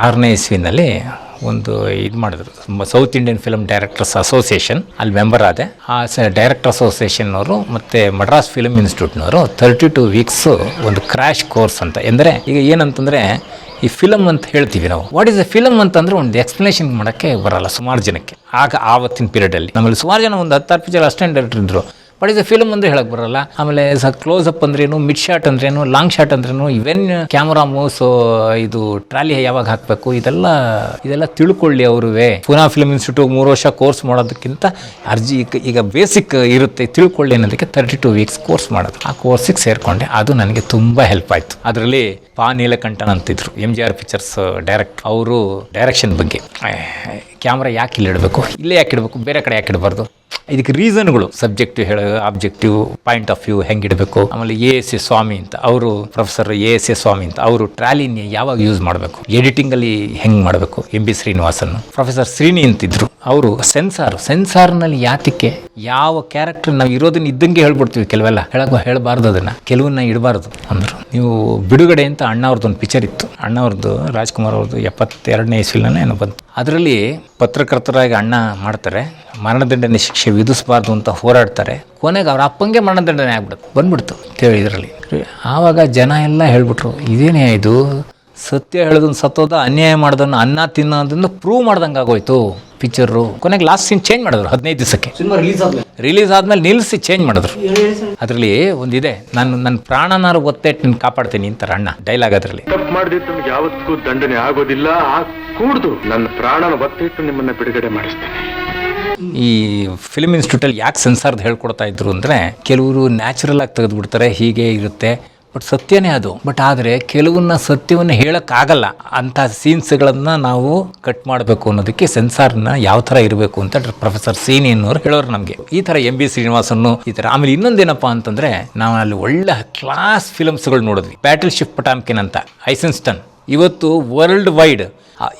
ಆರನೇ ಇಸ್ವಿನಲ್ಲಿ ಒಂದು ಇದು ಮಾಡಿದ್ರು. South Indian film directors association ಅಲ್ಲಿ ಮೆಂಬರ್ ಆದೆ. ಆ ಡೈರೆಕ್ಟರ್ ಅಸೋಸಿಯೇಷನ್ನವರು ಮತ್ತು ಮಡ್ರಾಸ್ ಫಿಲ್ಮ್ ಇನ್ಸ್ಟಿಟ್ಯೂಟ್ನವರು ತರ್ಟಿ ಟು ವೀಕ್ಸು ಒಂದು ಕ್ರ್ಯಾಶ್ ಕೋರ್ಸ್ ಅಂತ. ಎಂದರೆ, ಈಗ ಏನಂತಂದರೆ, ಈ ಫಿಲಮ್ ಅಂತ ಹೇಳ್ತೀವಿ ನಾವು. ವಾಟ್ ಇಸ್ ಎ ಫಿಲಮ್ ಅಂತಂದ್ರೆ ಒಂದು ಎಕ್ಸ್ಪ್ಲನೇಷನ್ ಮಾಡೋಕ್ಕೆ ಬರಲ್ಲ ಸುಮಾರು ಜನಕ್ಕೆ. ಆಗ ಆವತ್ತಿನ ಪೀರಿಯಡಲ್ಲಿ ನಮ್ಮಲ್ಲಿ ಸುಮಾರು ಜನ ಒಂದು ಹತ್ತಾರು ಪಿಕ್ಚರ್ ಅಷ್ಟೇ ಡೈರೆಕ್ಟರ್ ಇದ್ದರು ಬಟ್ ಇದು ಫಿಲ್ಮ್ ಅಂದ್ರೆ ಹೇಳಕ್ ಬರಲ್ಲ. ಆಮೇಲೆ ಕ್ಲೋಸ್ ಅಪ್ ಅಂದ್ರೇನು ಮಿಡ್ ಶಾಟ್ ಅಂದ್ರೇನು ಲಾಂಗ್ ಶಾಟ್ ಅಂದ್ರೇನು ಇವೆನ್ ಕ್ಯಾಮರಾ ಮೂವ್ಸ್ ಇದು ಟ್ರಾಲಿ ಯಾವಾಗ ಹಾಕಬೇಕು, ಇದೆಲ್ಲ ಇದೆಲ್ಲ ತಿಳ್ಕೊಳ್ಳಿ ಅವರುವೆ. ಪುನಾ ಫಿಲ್ಮ್ ಇನ್ಸ್ಟಿಟ್ಯೂಟ್ ಮೂರು ವರ್ಷ ಕೋರ್ಸ್ ಮಾಡೋದಕ್ಕಿಂತ ಅರ್ಜಿ ಈಗ- ಈಗ ಬೇಸಿಕ್ ಇರುತ್ತೆ, ತಿಳ್ಕೊಳ್ಳಿ ಅನ್ನೋದಕ್ಕೆ ತರ್ಟಿ ಟು ವೀಕ್ಸ್ ಕೋರ್ಸ್ ಮಾಡೋದು ಆ ಕೋರ್ಸಿಗೆ ಸೇರಿಕೊಂಡೆ. ಅದು ನನಗೆ ತುಂಬ ಹೆಲ್ಪ್ ಆಯಿತು. ಅದರಲ್ಲಿ ಪಾ ನೀಲಕಂಠನ್ ಅಂತಿದ್ರು M G R pictures direct ಅವರು ಡೈರೆಕ್ಷನ್ ಬಗ್ಗೆ. ಕ್ಯಾಮ್ರಾ ಯಾಕೆ ಇಲ್ಲಿ ಇಡಬೇಕು? ಇಲ್ಲೇ ಯಾಕೆ ಇಡಬೇಕು? ಬೇರೆ ಕಡೆ ಯಾಕೆ ಇಡಬಾರ್ದು? ಇದಕ್ಕೆ ರೀಸನ್ಗಳು, ಸಬ್ಜೆಕ್ಟಿವ್ ಹೇಳ, ಆಬ್ಜೆಕ್ಟಿವ್, ಪಾಯಿಂಟ್ ಆಫ್ ವ್ಯೂ ಹೆಂಗಿಡಬೇಕು ಆಮೇಲೆ ಎ ಎಸ್ ಎ ಸ್ವಾಮಿ ಅಂತ, ಅವರು, professor A S A Swami ಅಂತ, ಅವರು ಟ್ರಾಲಿನ ಯಾವಾಗ ಯೂಸ್ ಮಾಡಬೇಕು? ಎಡಿಟಿಂಗಲ್ಲಿ ಹೆಂಗೆ ಮಾಡಬೇಕು? M B Srinivasan professor Srini ಅಂತಿದ್ರು. ಅವರು ಸೆನ್ಸಾರ್, ಸೆನ್ಸಾರ್ನಲ್ಲಿ ಯಾತಕ್ಕೆ ಯಾವ ಕ್ಯಾರೆಕ್ಟರ್ ನಾವು ಇರೋದನ್ನ ಇದ್ದಂಗೆ ಹೇಳ್ಬಿಡ್ತೀವಿ ಕೆಲವೆಲ್ಲ. ಹೇಳಕ್ ಹೇಳಬಾರ್ದು ಅದನ್ನ. ಕೆಲವನ್ನ ಇಡಬಾರ್ದು ಅಂದರು. ನೀವು ಬಿಡುಗಡೆ ಅಂತ ಅಣ್ಣ ಅವ್ರದ್ದು ಒಂದು ಪಿಕ್ಚರ್ ಇತ್ತು. ಅಣ್ಣವ್ರದ್ದು ರಾಜ್ಕುಮಾರ್ ಅವ್ರದ್ದು ಎಪ್ಪತ್ತೆರಡನೇ ಇಸ್ವಿಲನೇ ಏನೋ ಬಂತು. ಅದರಲ್ಲಿ ಪತ್ರಕರ್ತರಾಗಿ ಅಣ್ಣ ಮಾಡ್ತಾರೆ. ಮರಣದಂಡನೆ ಶಿಕ್ಷೆ ವಿಧಿಸಬಾರ್ದು ಅಂತ ಹೋರಾಡ್ತಾರೆ. ಕೊನೆಗೆ ಅವ್ರ ಅಪ್ಪಂಗೆ ಮರಣದಂಡನೆ ಆಗ್ಬಿಡುತ್ತೆ. ಬಂದ್ಬಿಡ್ತು ಕೇಳಿ ಇದರಲ್ಲಿ. ಆವಾಗ ಜನ ಎಲ್ಲ ಹೇಳ್ಬಿಟ್ರು, ಇದೇನೇ ಇದು? ಸತ್ಯ ಹೇಳೋದನ್ನು ಸತ್ತೋದ, ಅನ್ಯಾಯ ಮಾಡೋದನ್ನು ಅನ್ನ ತಿನ್ನೋದನ್ನು ಪ್ರೂವ್ ಮಾಡ್ದಂಗೆ ಆಗೋಯ್ತು ಪಿಕ್ಚರು. ಕೊನೆಗೆ ಲಾಸ್ಟ್ ಸೀನ್ ಚೇಂಜ್ ಮಾಡಿದ್ರು ಹದಿನೈದು ದಿವಸಕ್ಕೆ. ಸಿನಿಮಾ ರಿಲೀಸ್ ಆದ್ಮೇಲೆ. ರಿಲೀಸ್ ಆದ್ಮೇಲೆ ನಿಲ್ಲಿಸಿ ಚೇಂಜ್ ಮಾಡಿದ್ರು. ಅದರಲ್ಲಿ ಒಂದಿದೆ ನಾನು ನನ್ನ ಪ್ರಾಣನಾರು ಒತ್ತೆ ನಿನ್ ಕಾಪಾಡ್ತೀನಿ ಅಂತಾರೆ ಅಣ್ಣ ಡೈಲಾಗ್ ಅದರಲ್ಲಿ. ತಪ್ಪು ಮಾಡದಿದ್ದವನಿಗೆ ಯಾವತ್ತಿಗೂ ದಂಡನೆ ಆಗೋದಿಲ್ಲ ಆ ಕೂಡ್ದು ನನ್ನ ಪ್ರಾಣನ ಒತ್ತಿಟ್ಟು ನಿಮ್ಮನ್ನ ಬಿಡುಗಡೆ ಮಾಡಿಸ್ತೇನೆ. ಈ ಫಿಲ್ಮ್ ಇನ್ಸ್ಟಿಟ್ಯೂಟಲ್ಲಿ ಯಾಕೆ ಸೆನ್ಸಾರ್ದು ಹೇಳ್ಕೊಡ್ತಾ ಇದ್ರು ಅಂದರೆ ಕೆಲವರು ನ್ಯಾಚುರಲ್ ಆಗಿ ತೆಗೆದುಬಿಡ್ತಾರೆ ಹೀಗೆ ಇರುತ್ತೆ. ಬಟ್ ಸತ್ಯನೇ ಅದು. ಬಟ್ ಆದರೆ ಕೆಲವನ್ನ ಸತ್ಯವನ್ನು ಹೇಳೋಕ್ಕಾಗಲ್ಲ. ಅಂಥ ಸೀನ್ಸ್ಗಳನ್ನು ನಾವು ಕಟ್ ಮಾಡಬೇಕು ಅನ್ನೋದಕ್ಕೆ ಸೆನ್ಸಾರ್ನ ಯಾವ ಥರ ಇರಬೇಕು ಅಂತ ಪ್ರೊಫೆಸರ್ ಸೀನಿ ಅನ್ನೋರು ಹೇಳೋರು ನಮಗೆ. ಈ ಥರ ಎಂ ಬಿ ಶ್ರೀನಿವಾಸನ್ನು ಈ ಥರ ಆಮೇಲೆ ಇನ್ನೊಂದೇನಪ್ಪ ಅಂತಂದರೆ ನಾವು ಅಲ್ಲಿ ಒಳ್ಳೆ ಕ್ಲಾಸ್ ಫಿಲಮ್ಸ್ಗಳು ನೋಡಿದ್ವಿ. ಬ್ಯಾಟಲ್ ಶಿಪ್ ಪಟಾಮ್ಕಿನ್ ಅಂತ ಐಸನ್ಸ್ಟನ್ ಇವತ್ತು ವರ್ಲ್ಡ್ ವೈಡ್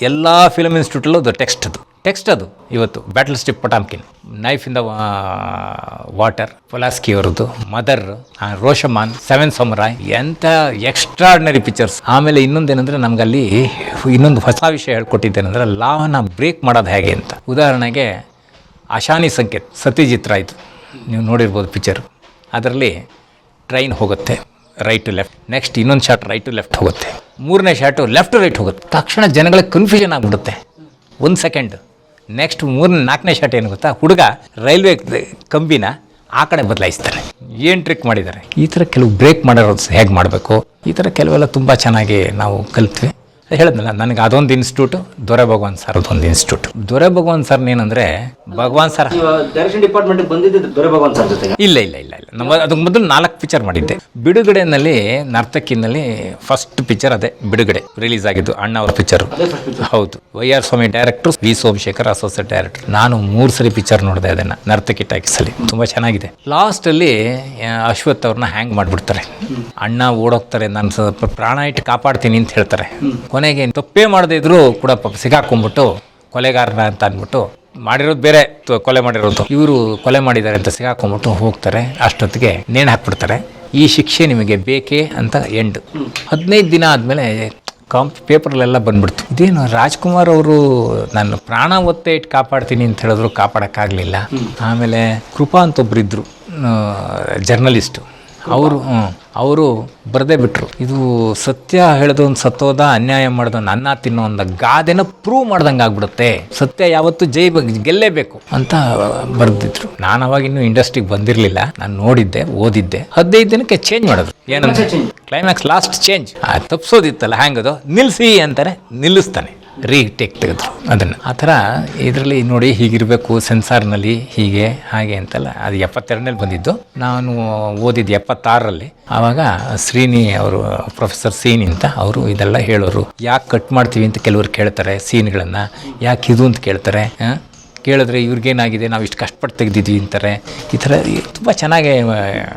ಎಲ್ಲ ಫಿಲಮ್ ಇನ್ಸ್ಟಿಟ್ಯೂಟಲ್ಲೂ ಅದು ಟೆಕ್ಸ್ಟ್ ಅದು. ಟೆಕ್ಸ್ಟ್ ಅದು, ಇವತ್ತು. Battleship Potemkin knife in the water Polanski ಅವರದ್ದು ಮದರ್ ರೋಷಮಾನ್ ಸೆವೆನ್ ಸಮರಾಯ್ ಎಂಥ ಎಕ್ಸ್ಟ್ರಾರ್ಡಿನರಿ ಪಿಕ್ಚರ್ಸ್ ಆಮೇಲೆ ಇನ್ನೊಂದೇನೆಂದರೆ ನಮಗಲ್ಲಿ ಇನ್ನೊಂದು ಹೊಸ ವಿಷಯ ಹೇಳ್ಕೊಟ್ಟಿದ್ದೇನೆಂದರೆ ಲಾವನ್ನ ಬ್ರೇಕ್ ಮಾಡೋದು ಹೇಗೆ ಅಂತ. ಉದಾಹರಣೆಗೆ ಅಶಾನಿ ಸಂಕೇತ್, ಸತ್ಯಜಿತ್ ರಾಯ್ತು ನೀವು ನೋಡಿರ್ಬೋದು ಪಿಕ್ಚರ್ ಅದರಲ್ಲಿ ಟ್ರೈನ್ ಹೋಗುತ್ತೆ ರೈಟ್ ಟು ಲೆಫ್ಟ್ ನೆಕ್ಸ್ಟ್ ಇನ್ನೊಂದು ಶಾಟ್ ರೈಟ್ ಟು ಲೆಫ್ಟ್ ಹೋಗುತ್ತೆ. ಮೂರನೇ ಶಾಟು ಲೆಫ್ಟ್ ಟು ರೈಟ್ ಹೋಗುತ್ತೆ. ತಕ್ಷಣ ಜನಗಳಿಗೆ ಕನ್ಫ್ಯೂಷನ್ ಆಗಿಬಿಡುತ್ತೆ. ಒಂದು ಸೆಕೆಂಡ್ ನೆಕ್ಸ್ಟ್ ಮೂರನೇ, ನಾಲ್ಕನೇ ಶಾಟ್ ಏನು ಗೊತ್ತಾ? ಹುಡುಗ ರೈಲ್ವೆ ಕಂಬಿನ ಆ ಕಡೆ ಬದಲಾಯಿಸ್ತಾರೆ. ಏನು ಟ್ರಿಕ್ ಮಾಡಿದ್ದಾರೆ? ಈ ಥರ ಕೆಲವು ಬ್ರೇಕ್ ಮಾಡಿರೋದು ಹೇಗೆ ಮಾಡಬೇಕು? ಈ ಥರ ಕೆಲವೆಲ್ಲ ತುಂಬ ಚೆನ್ನಾಗಿ ನಾವು ಕಲಿತ್ವಿ. ಹೇಳಿದ್ನಲ್ಲ ನನಗೆ ಅದೊಂದು ಇನ್ಸ್ಟಿಟ್ಯೂಟ್ ದೊರೆ ಭಗವಾನ್ ಸರ್ ಅದೊಂದು ಇನ್ಸ್ಟಿಟ್ಯೂಟ್. ದೊರೆ ಭಗವಾನ್ ಸರ್ ಏನಂದ್ರೆ ಭಗವಾನ್ ಸರ್. ಡೈರೆಕ್ಷನ್ ಡಿಪಾರ್ಟ್ಮೆಂಟ್ ಬಂದಿದ್ದು ದೊರೆ ಭಗವಾನ್ ಸರ್ ಜೊತೆ ಇಲ್ಲ ಇಲ್ಲ ಇಲ್ಲ ಇಲ್ಲ. ನಮ್ಮ ಅದಕ್ಕೆ ಮೊದಲು ನಾಲ್ಕು ಪಿಕ್ಚರ್ ಮಾಡಿದ್ದೆ. ಬಿಡುಗಡೆನಲ್ಲಿ ನರ್ತಕಿನಲ್ಲಿ ಫಸ್ಟ್ ಪಿಕ್ಚರ್ ಅದೇ ಬಿಡುಗಡೆ ರಿಲೀಸ್ ಆಗಿದ್ದು ಅಣ್ಣ ಅವ್ರ ಪಿಕ್ಚರ್ ಹೌದು. Y R Swami director V. Somashekhar associate director ನಾನು ಮೂರು ಸರಿ ಪಿಕ್ಚರ್ ನೋಡಿದೆ ಅದನ್ನ ನರ್ತಕಿ ಟಾಕಿಸಲ್ಲಿ ತುಂಬಾ ಚೆನ್ನಾಗಿದೆ. ಲಾಸ್ಟ್ ಅಲ್ಲಿ ಅಶ್ವತ್ ಅಶ್ವಥ್ ಅವ್ರನ್ನ ಹ್ಯಾಂಗ್ ಮಾಡ್ಬಿಡ್ತಾರೆ. ಅಣ್ಣ ಓಡೋಗ್ತಾರೆ ನಾನು ಸ್ವಲ್ಪ ಪ್ರಾಣ ಇಟ್ಟು ಕಾಪಾಡ್ತೀನಿ ಅಂತ ಹೇಳ್ತಾರೆ. ಕೊನೆಗೆ ತಪ್ಪೇ ಮಾಡದೇ ಇದ್ರು ಕೂಡ ಪಾಪ ಸಿಗಾಕೊಂಡ್ಬಿಟ್ಟು ಕೊಲೆಗಾರನ ಅಂತ ಅಂದ್ಬಿಟ್ಟು ಮಾಡಿರೋದು ಬೇರೆ ಕೊಲೆ ಮಾಡಿರೋದು. ಇವರು ಕೊಲೆ ಮಾಡಿದ್ದಾರೆ ಅಂತ ಸಿಗಾಕೊಂಡ್ಬಿಟ್ಟು ಹೋಗ್ತಾರೆ. ಅಷ್ಟೊತ್ತಿಗೆ ನೇಣು ಹಾಕ್ಬಿಡ್ತಾರೆ. ಈ ಶಿಕ್ಷೆ ನಿಮಗೆ ಬೇಕೇ ಅಂತ ಎಂಡ್. ಹದಿನೈದು ದಿನ ಆದಮೇಲೆ ಕಾಂಪ್ ಪೇಪರ್ಲೆಲ್ಲ ಬಂದ್ಬಿಡ್ತು. ಇದೇನು ರಾಜ್ಕುಮಾರ್ ಅವರು, ನಾನು ಪ್ರಾಣ ಒತ್ತೆ ಇಟ್ಟು ಕಾಪಾಡ್ತೀನಿ ಅಂತ ಹೇಳಿದ್ರು, ಕಾಪಾಡೋಕ್ಕಾಗಲಿಲ್ಲ. ಆಮೇಲೆ ಕೃಪಾ ಅಂತ ಒಬ್ರು ಇದ್ರು ಜರ್ನಲಿಸ್ಟು. ಅವರು ಅವರು ಬರದೇ ಬಿಟ್ರು. ಇದು ಸತ್ಯ ಹೇಳೋದೊಂದು ಸತ್ತೋದ ಅನ್ಯಾಯ ಮಾಡಿದ ಅನ್ನ ತಿನ್ನೋ ಒಂದು ಗಾದೆನ ಪ್ರೂವ್ ಮಾಡ್ದಂಗೆ ಆಗ್ಬಿಡುತ್ತೆ. ಸತ್ಯ ಯಾವತ್ತು ಜೈ ಗೆಲ್ಲೇಬೇಕು ಅಂತ ಬರೆದಿದ್ರು. ನಾನು ಅವಾಗ ಇನ್ನೂ ಇಂಡಸ್ಟ್ರಿಗೆ ಬಂದಿರಲಿಲ್ಲ. ನಾನು ನೋಡಿದ್ದೆ ಓದಿದ್ದೆ. ಹದಿನೈದು ದಿನಕ್ಕೆ ಚೇಂಜ್ ಮಾಡಿದ್ರು. ಏನಂದ್ರೆ ಕ್ಲೈಮ್ಯಾಕ್ಸ್ ಲಾಸ್ಟ್ ಚೇಂಜ್ ತಪ್ಸೋದಿತ್ತಲ್ಲ ಹ್ಯಾಂಗದು? ನಿಲ್ಲಿಸಿ ಅಂತಾರೆ ನಿಲ್ಲಿಸ್ತಾನೆ. ರೀಟೇಕ್ ತೆಗೆದ್ರು ಅದನ್ನು. ಆ ಥರ ಇದರಲ್ಲಿ ನೋಡಿ ಹೀಗಿರಬೇಕು, ಸೆನ್ಸಾರ್ನಲ್ಲಿ ಹೀಗೆ, ಹಾಗೆ ಅಂತೆಲ್ಲ, ಅದು ಎಪ್ಪತ್ತೆರಡನೇಲಿ ಬಂದಿದ್ದು. ನಾನು ಓದಿದ್ದು ಎಪ್ಪತ್ತಾರರಲ್ಲಿ. ಆವಾಗ ಶ್ರೀನಿ ಅವರು, ಪ್ರೊಫೆಸರ್ ಸೀನ್ ಅಂತ ಅವರು ಇದೆಲ್ಲ ಹೇಳೋರು. ಯಾಕೆ ಕಟ್ ಮಾಡ್ತೀವಿ ಅಂತ ಕೆಲವರು ಕೇಳ್ತಾರೆ ಸೀನ್ಗಳನ್ನು. ಯಾಕೆ ಇದು ಅಂತ ಕೇಳ್ತಾರೆ? ಕೇಳಿದ್ರೆ ಇವ್ರಿಗೇನಾಗಿದೆ, ನಾವು ಇಷ್ಟು ಕಷ್ಟಪಟ್ಟು ತೆಗೆದಿದ್ವಿ ಅಂತಾರೆ. ಈ ಥರ ತುಂಬ ಚೆನ್ನಾಗಿ